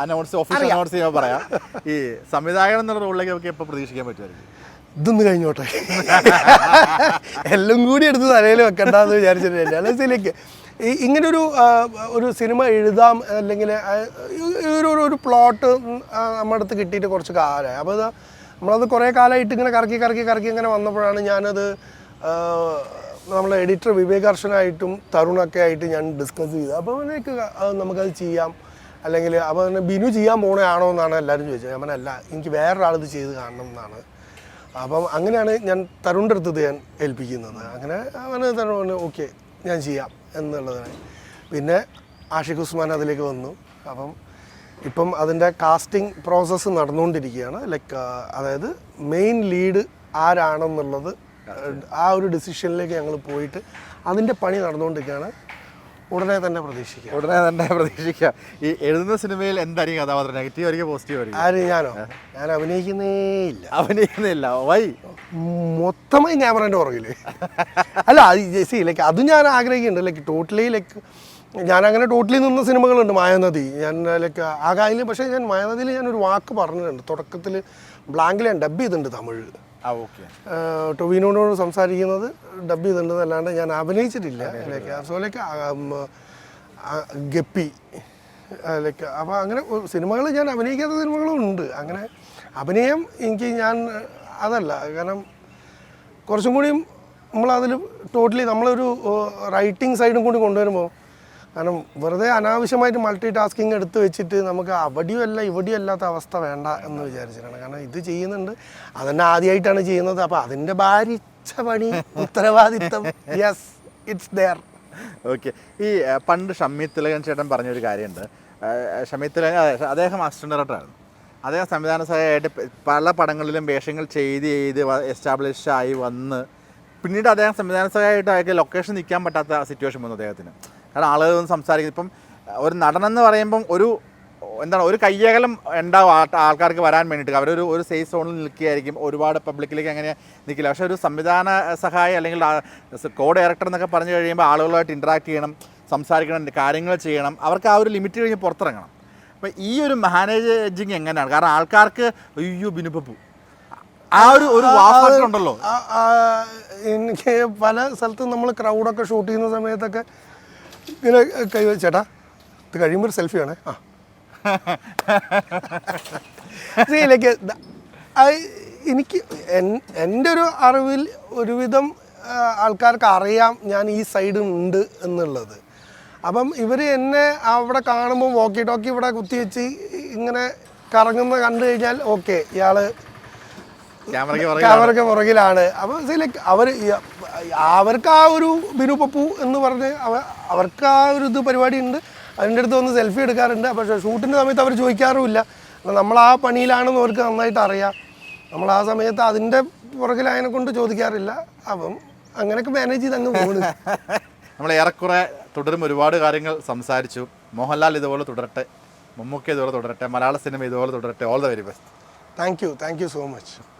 Speaker 1: അനൗൺസ് ഓഫീസ് അനൗൺസ് ചെയ്യാൻ പറയാം. ഈ സംവിധായകൻ എന്നുള്ള റോളിലേക്ക് നമുക്ക് എപ്പോൾ പ്രതീക്ഷിക്കാൻ പറ്റുമായിരിക്കും?
Speaker 2: ഇതൊന്ന് കഴിഞ്ഞോട്ടെ. എല്ലാം കൂടി എടുത്ത് തലയിൽ വെക്കണ്ടെന്ന് വിചാരിച്ചിട്ടില്ല അല്ലെങ്കിലേക്ക് ഇങ്ങനൊരു ഒരു സിനിമ എഴുതാം അല്ലെങ്കിൽ ഒരു ഒരു- പ്ലോട്ട് നമ്മുടെ അടുത്ത് കിട്ടിയിട്ട് കുറച്ച് കാലമായി. അപ്പോൾ അത് നമ്മളത് കുറേ കാലമായിട്ട് ഇങ്ങനെ കറക്കി കറക്കി കറക്കി ഇങ്ങനെ വന്നപ്പോഴാണ് ഞാനത് നമ്മളെ എഡിറ്റർ വിവേകാർഷനായിട്ടും തരുണൊക്കെ ആയിട്ട് ഞാൻ ഡിസ്കസ് ചെയ്തു. അപ്പോൾ അവനേക്ക് നമുക്കത് ചെയ്യാം. അല്ലെങ്കിൽ അപ്പോൾ പിന്നെ ബിനു ചെയ്യാൻ പോണയാണോ എന്നാണ് എല്ലാവരും ചോദിച്ചത്. ഞാൻ എനിക്ക് എനിക്ക് വേറൊരാളിത് ചെയ്ത് കാണണം എന്നാണ്. അപ്പം അങ്ങനെയാണ് ഞാൻ തരുണിന്റെ അടുത്ത് ഞാൻ ഏൽപ്പിക്കുന്നത്. അങ്ങനെ അവന് തരുണ ഓക്കെ ഞാൻ ചെയ്യാം എന്നുള്ളതാണ്. പിന്നെ ആഷിഖ് ഉസ്മാൻ അതിലേക്ക് വന്നു. അപ്പം ഇപ്പം അതിന്റെ കാസ്റ്റിംഗ് പ്രോസസ്സ് നടന്നുകൊണ്ടിരിക്കുകയാണ്. ലൈക്ക് അതായത് മെയിൻ ലീഡ് ആരാണെന്നുള്ളത് ആ ഒരു ഡിസിഷനിലേക്ക് ഞങ്ങൾ പോയിട്ട് അതിന്റെ പണി നടന്നുകൊണ്ടിരിക്കുകയാണ്. ഉടനെ തന്നെ പ്രതീക്ഷിക്കുക
Speaker 1: ഉടനെ തന്നെ പ്രതീക്ഷിക്കാം. ഈ എഴുതുന്ന സിനിമയിൽ എന്തായിരിക്കും കഥാപാത്രം? നെഗറ്റീവ് ആയിരിക്കും പോസിറ്റീവ് ആയിരിക്കും?
Speaker 2: ആര്? ഞാനോ? ഞാൻ അഭിനയിക്കുന്നേ ഇല്ല.
Speaker 1: അഭിനയിക്കുന്നില്ല. വൈ
Speaker 2: മൊത്തമായി ക്യാമറേന്റെ പുറകിൽ. അല്ല സി ലൈക്ക് അത് ഞാൻ ആഗ്രഹിക്കുന്നുണ്ട്. ലൈക്ക് ടോട്ടലി ലൈക്ക് ഞാൻ അങ്ങനെ ടോട്ടലി നിന്ന സിനിമകളുണ്ട്. മായാനദി. ഞാൻ ലൈക്ക് ആ കാര്യം പക്ഷേ ഞാൻ മായാനദിയിൽ ഞാൻ ഒരു വാക്ക് പറഞ്ഞിട്ടുണ്ട്. തുടക്കത്തിൽ ബ്ലാങ്കിൽ ഞാൻ ഡബ് ചെയ്തിട്ടുണ്ട് തമിഴ്
Speaker 1: ആ ഓക്കെ.
Speaker 2: ആഹ് ടൊവിനോട് സംസാരിക്കുന്നത് ഡബ് ചെയ്തിട്ടുണ്ട് അല്ലാണ്ട് ഞാൻ അഭിനയിച്ചിട്ടില്ല. Like so like Guppy like അപ്പോൾ അങ്ങനെ സിനിമകൾ ഞാൻ അഭിനയിക്കാത്ത സിനിമകളും ഉണ്ട്. അങ്ങനെ അഭിനയം എനിക്ക് ഞാൻ അതല്ല കാരണം കുറച്ചും കൂടിയും നമ്മളതിൽ ടോട്ടലി നമ്മളൊരു റൈറ്റിംഗ് സൈഡും കൂടി കൊണ്ടുവരുമ്പോൾ കാരണം വെറുതെ അനാവശ്യമായിട്ട് മൾട്ടി ടാസ്കിങ് എടുത്ത് വെച്ചിട്ട് നമുക്ക് അവിടെയും അല്ല ഇവിടെയും അല്ലാത്ത അവസ്ഥ വേണ്ട എന്ന് വിചാരിച്ചിട്ടാണ്. കാരണം ഇത് ചെയ്യുന്നുണ്ട്. അതന്നെ ആദ്യമായിട്ടാണ് ചെയ്യുന്നത്. അപ്പോൾ അതിന്റെ ഭാരിച്ച പണി ഉത്തരവാദിത്തം യെസ് ഇറ്റ്സ് ദെയർ
Speaker 1: ഓക്കെ ഈ പണ്ട് ഷമ്മി തിലകൻ ചേട്ടൻ പറഞ്ഞൊരു കാര്യമുണ്ട്. ഷമ്മി തിലകൻ അദ്ദേഹം അസിസ്റ്റന്റ് ഡയറക്ടറായിരുന്നു അദ്ദേഹം സംവിധാന സഹായമായിട്ട് പല പടങ്ങളിലും വേഷങ്ങൾ ചെയ്ത് ചെയ്ത് എസ്റ്റാബ്ലിഷ് ആയി വന്ന് പിന്നീട് അദ്ദേഹം സംവിധാന സഹായമായിട്ട് അയാൾക്ക് ലൊക്കേഷൻ നിൽക്കാൻ പറ്റാത്ത സിറ്റുവേഷൻ വന്നു അദ്ദേഹത്തിന്. കാരണം ആളുകൾ ഒന്ന് സംസാരിക്കുന്നത് ഇപ്പം ഒരു നടനെന്ന് പറയുമ്പം ഒരു എന്താണ് ഒരു കയ്യകലം ഉണ്ടാവും ആൾക്കാർക്ക് വരാൻ വേണ്ടിയിട്ട്. അവരൊരു ഒരു സേഫ് സോണിൽ നിൽക്കുകയായിരിക്കും. ഒരുപാട് പബ്ലിക്കിലേക്ക് അങ്ങനെ നിൽക്കില്ല. പക്ഷേ ഒരു സംവിധാന സഹായം അല്ലെങ്കിൽ കോ ഡയറക്ടർ എന്നൊക്കെ പറഞ്ഞു കഴിയുമ്പോൾ ആളുകളുമായിട്ട് ഇൻട്രാക്ട് ചെയ്യണം സംസാരിക്കണം കാര്യങ്ങൾ ചെയ്യണം. അവർക്ക് ആ ഒരു ലിമിറ്റ് കഴിഞ്ഞ് പുറത്തിറങ്ങണം. അപ്പം ഈ ഒരു മാനേജിങ് എങ്ങനെയാണ്? കാരണം ആൾക്കാർക്ക് അയ്യോ ബിനുപ്പു ആ ഒരു ഒരു ഉണ്ടല്ലോ.
Speaker 2: എനിക്ക് പല സ്ഥലത്തും നമ്മൾ ക്രൗഡൊക്കെ ഷൂട്ട് ചെയ്യുന്ന സമയത്തൊക്കെ ഇങ്ങനെ കൈ ചേട്ടാ ഇത് കഴിയുമ്പോൾ ഒരു സെൽഫി ആണേ ആ. ലൈക്ക് എനിക്ക് എൻ- എന്റെ ഒരു അറിവിൽ ഒരുവിധം ആൾക്കാർക്ക് അറിയാം ഞാൻ ഈ സൈഡ് ഉണ്ട് എന്നുള്ളത്. അപ്പം ഇവർ എന്നെ അവിടെ കാണുമ്പോൾ വോക്കി ടോക്കി ഇവിടെ കുത്തിവെച്ച് ഇങ്ങനെ കറങ്ങുന്ന കണ്ടു കഴിഞ്ഞാൽ ഓക്കെ ഇയാൾ
Speaker 1: ക്യാമറയ്ക്ക് പുറകെ
Speaker 2: ക്യാമറയ്ക്ക് പുറകിലാണ്. അപ്പോൾ ലൈക്ക് അവർ അവർക്ക് ആ ഒരു ബിനു പപ്പു എന്ന് പറഞ്ഞ് അവ- അവർക്ക് ആ ഒരു ഇത് പരിപാടി ഉണ്ട് അതിന്റെ അടുത്ത് വന്ന് സെൽഫി എടുക്കാറുണ്ട്. പക്ഷേ ഷൂട്ടിന്റെ സമയത്ത് അവർ ചോദിക്കാറുമില്ല. നമ്മൾ ആ പണിയിലാണെന്ന് അവർക്ക് നന്നായിട്ട് അറിയാം. നമ്മൾ ആ സമയത്ത് അതിന്റെ പുറകിൽ അതിനെ കൊണ്ട് ചോദിക്കാറില്ല. അപ്പം അങ്ങനെയൊക്കെ മാനേജ് ചെയ്ത് അങ്ങ് പോകുന്നു
Speaker 1: നമ്മൾ ഏറെക്കുറെ തുടരും. ഒരുപാട് കാര്യങ്ങൾ സംസാരിച്ചു. മോഹൻലാൽ ഇതുപോലെ തുടരട്ടെ. മമ്മൂക്ക ഇതുപോലെ തുടരട്ടെ. മലയാള സിനിമ ഇതുപോലെ തുടരട്ടെ. All the very best
Speaker 2: thank you thank you so much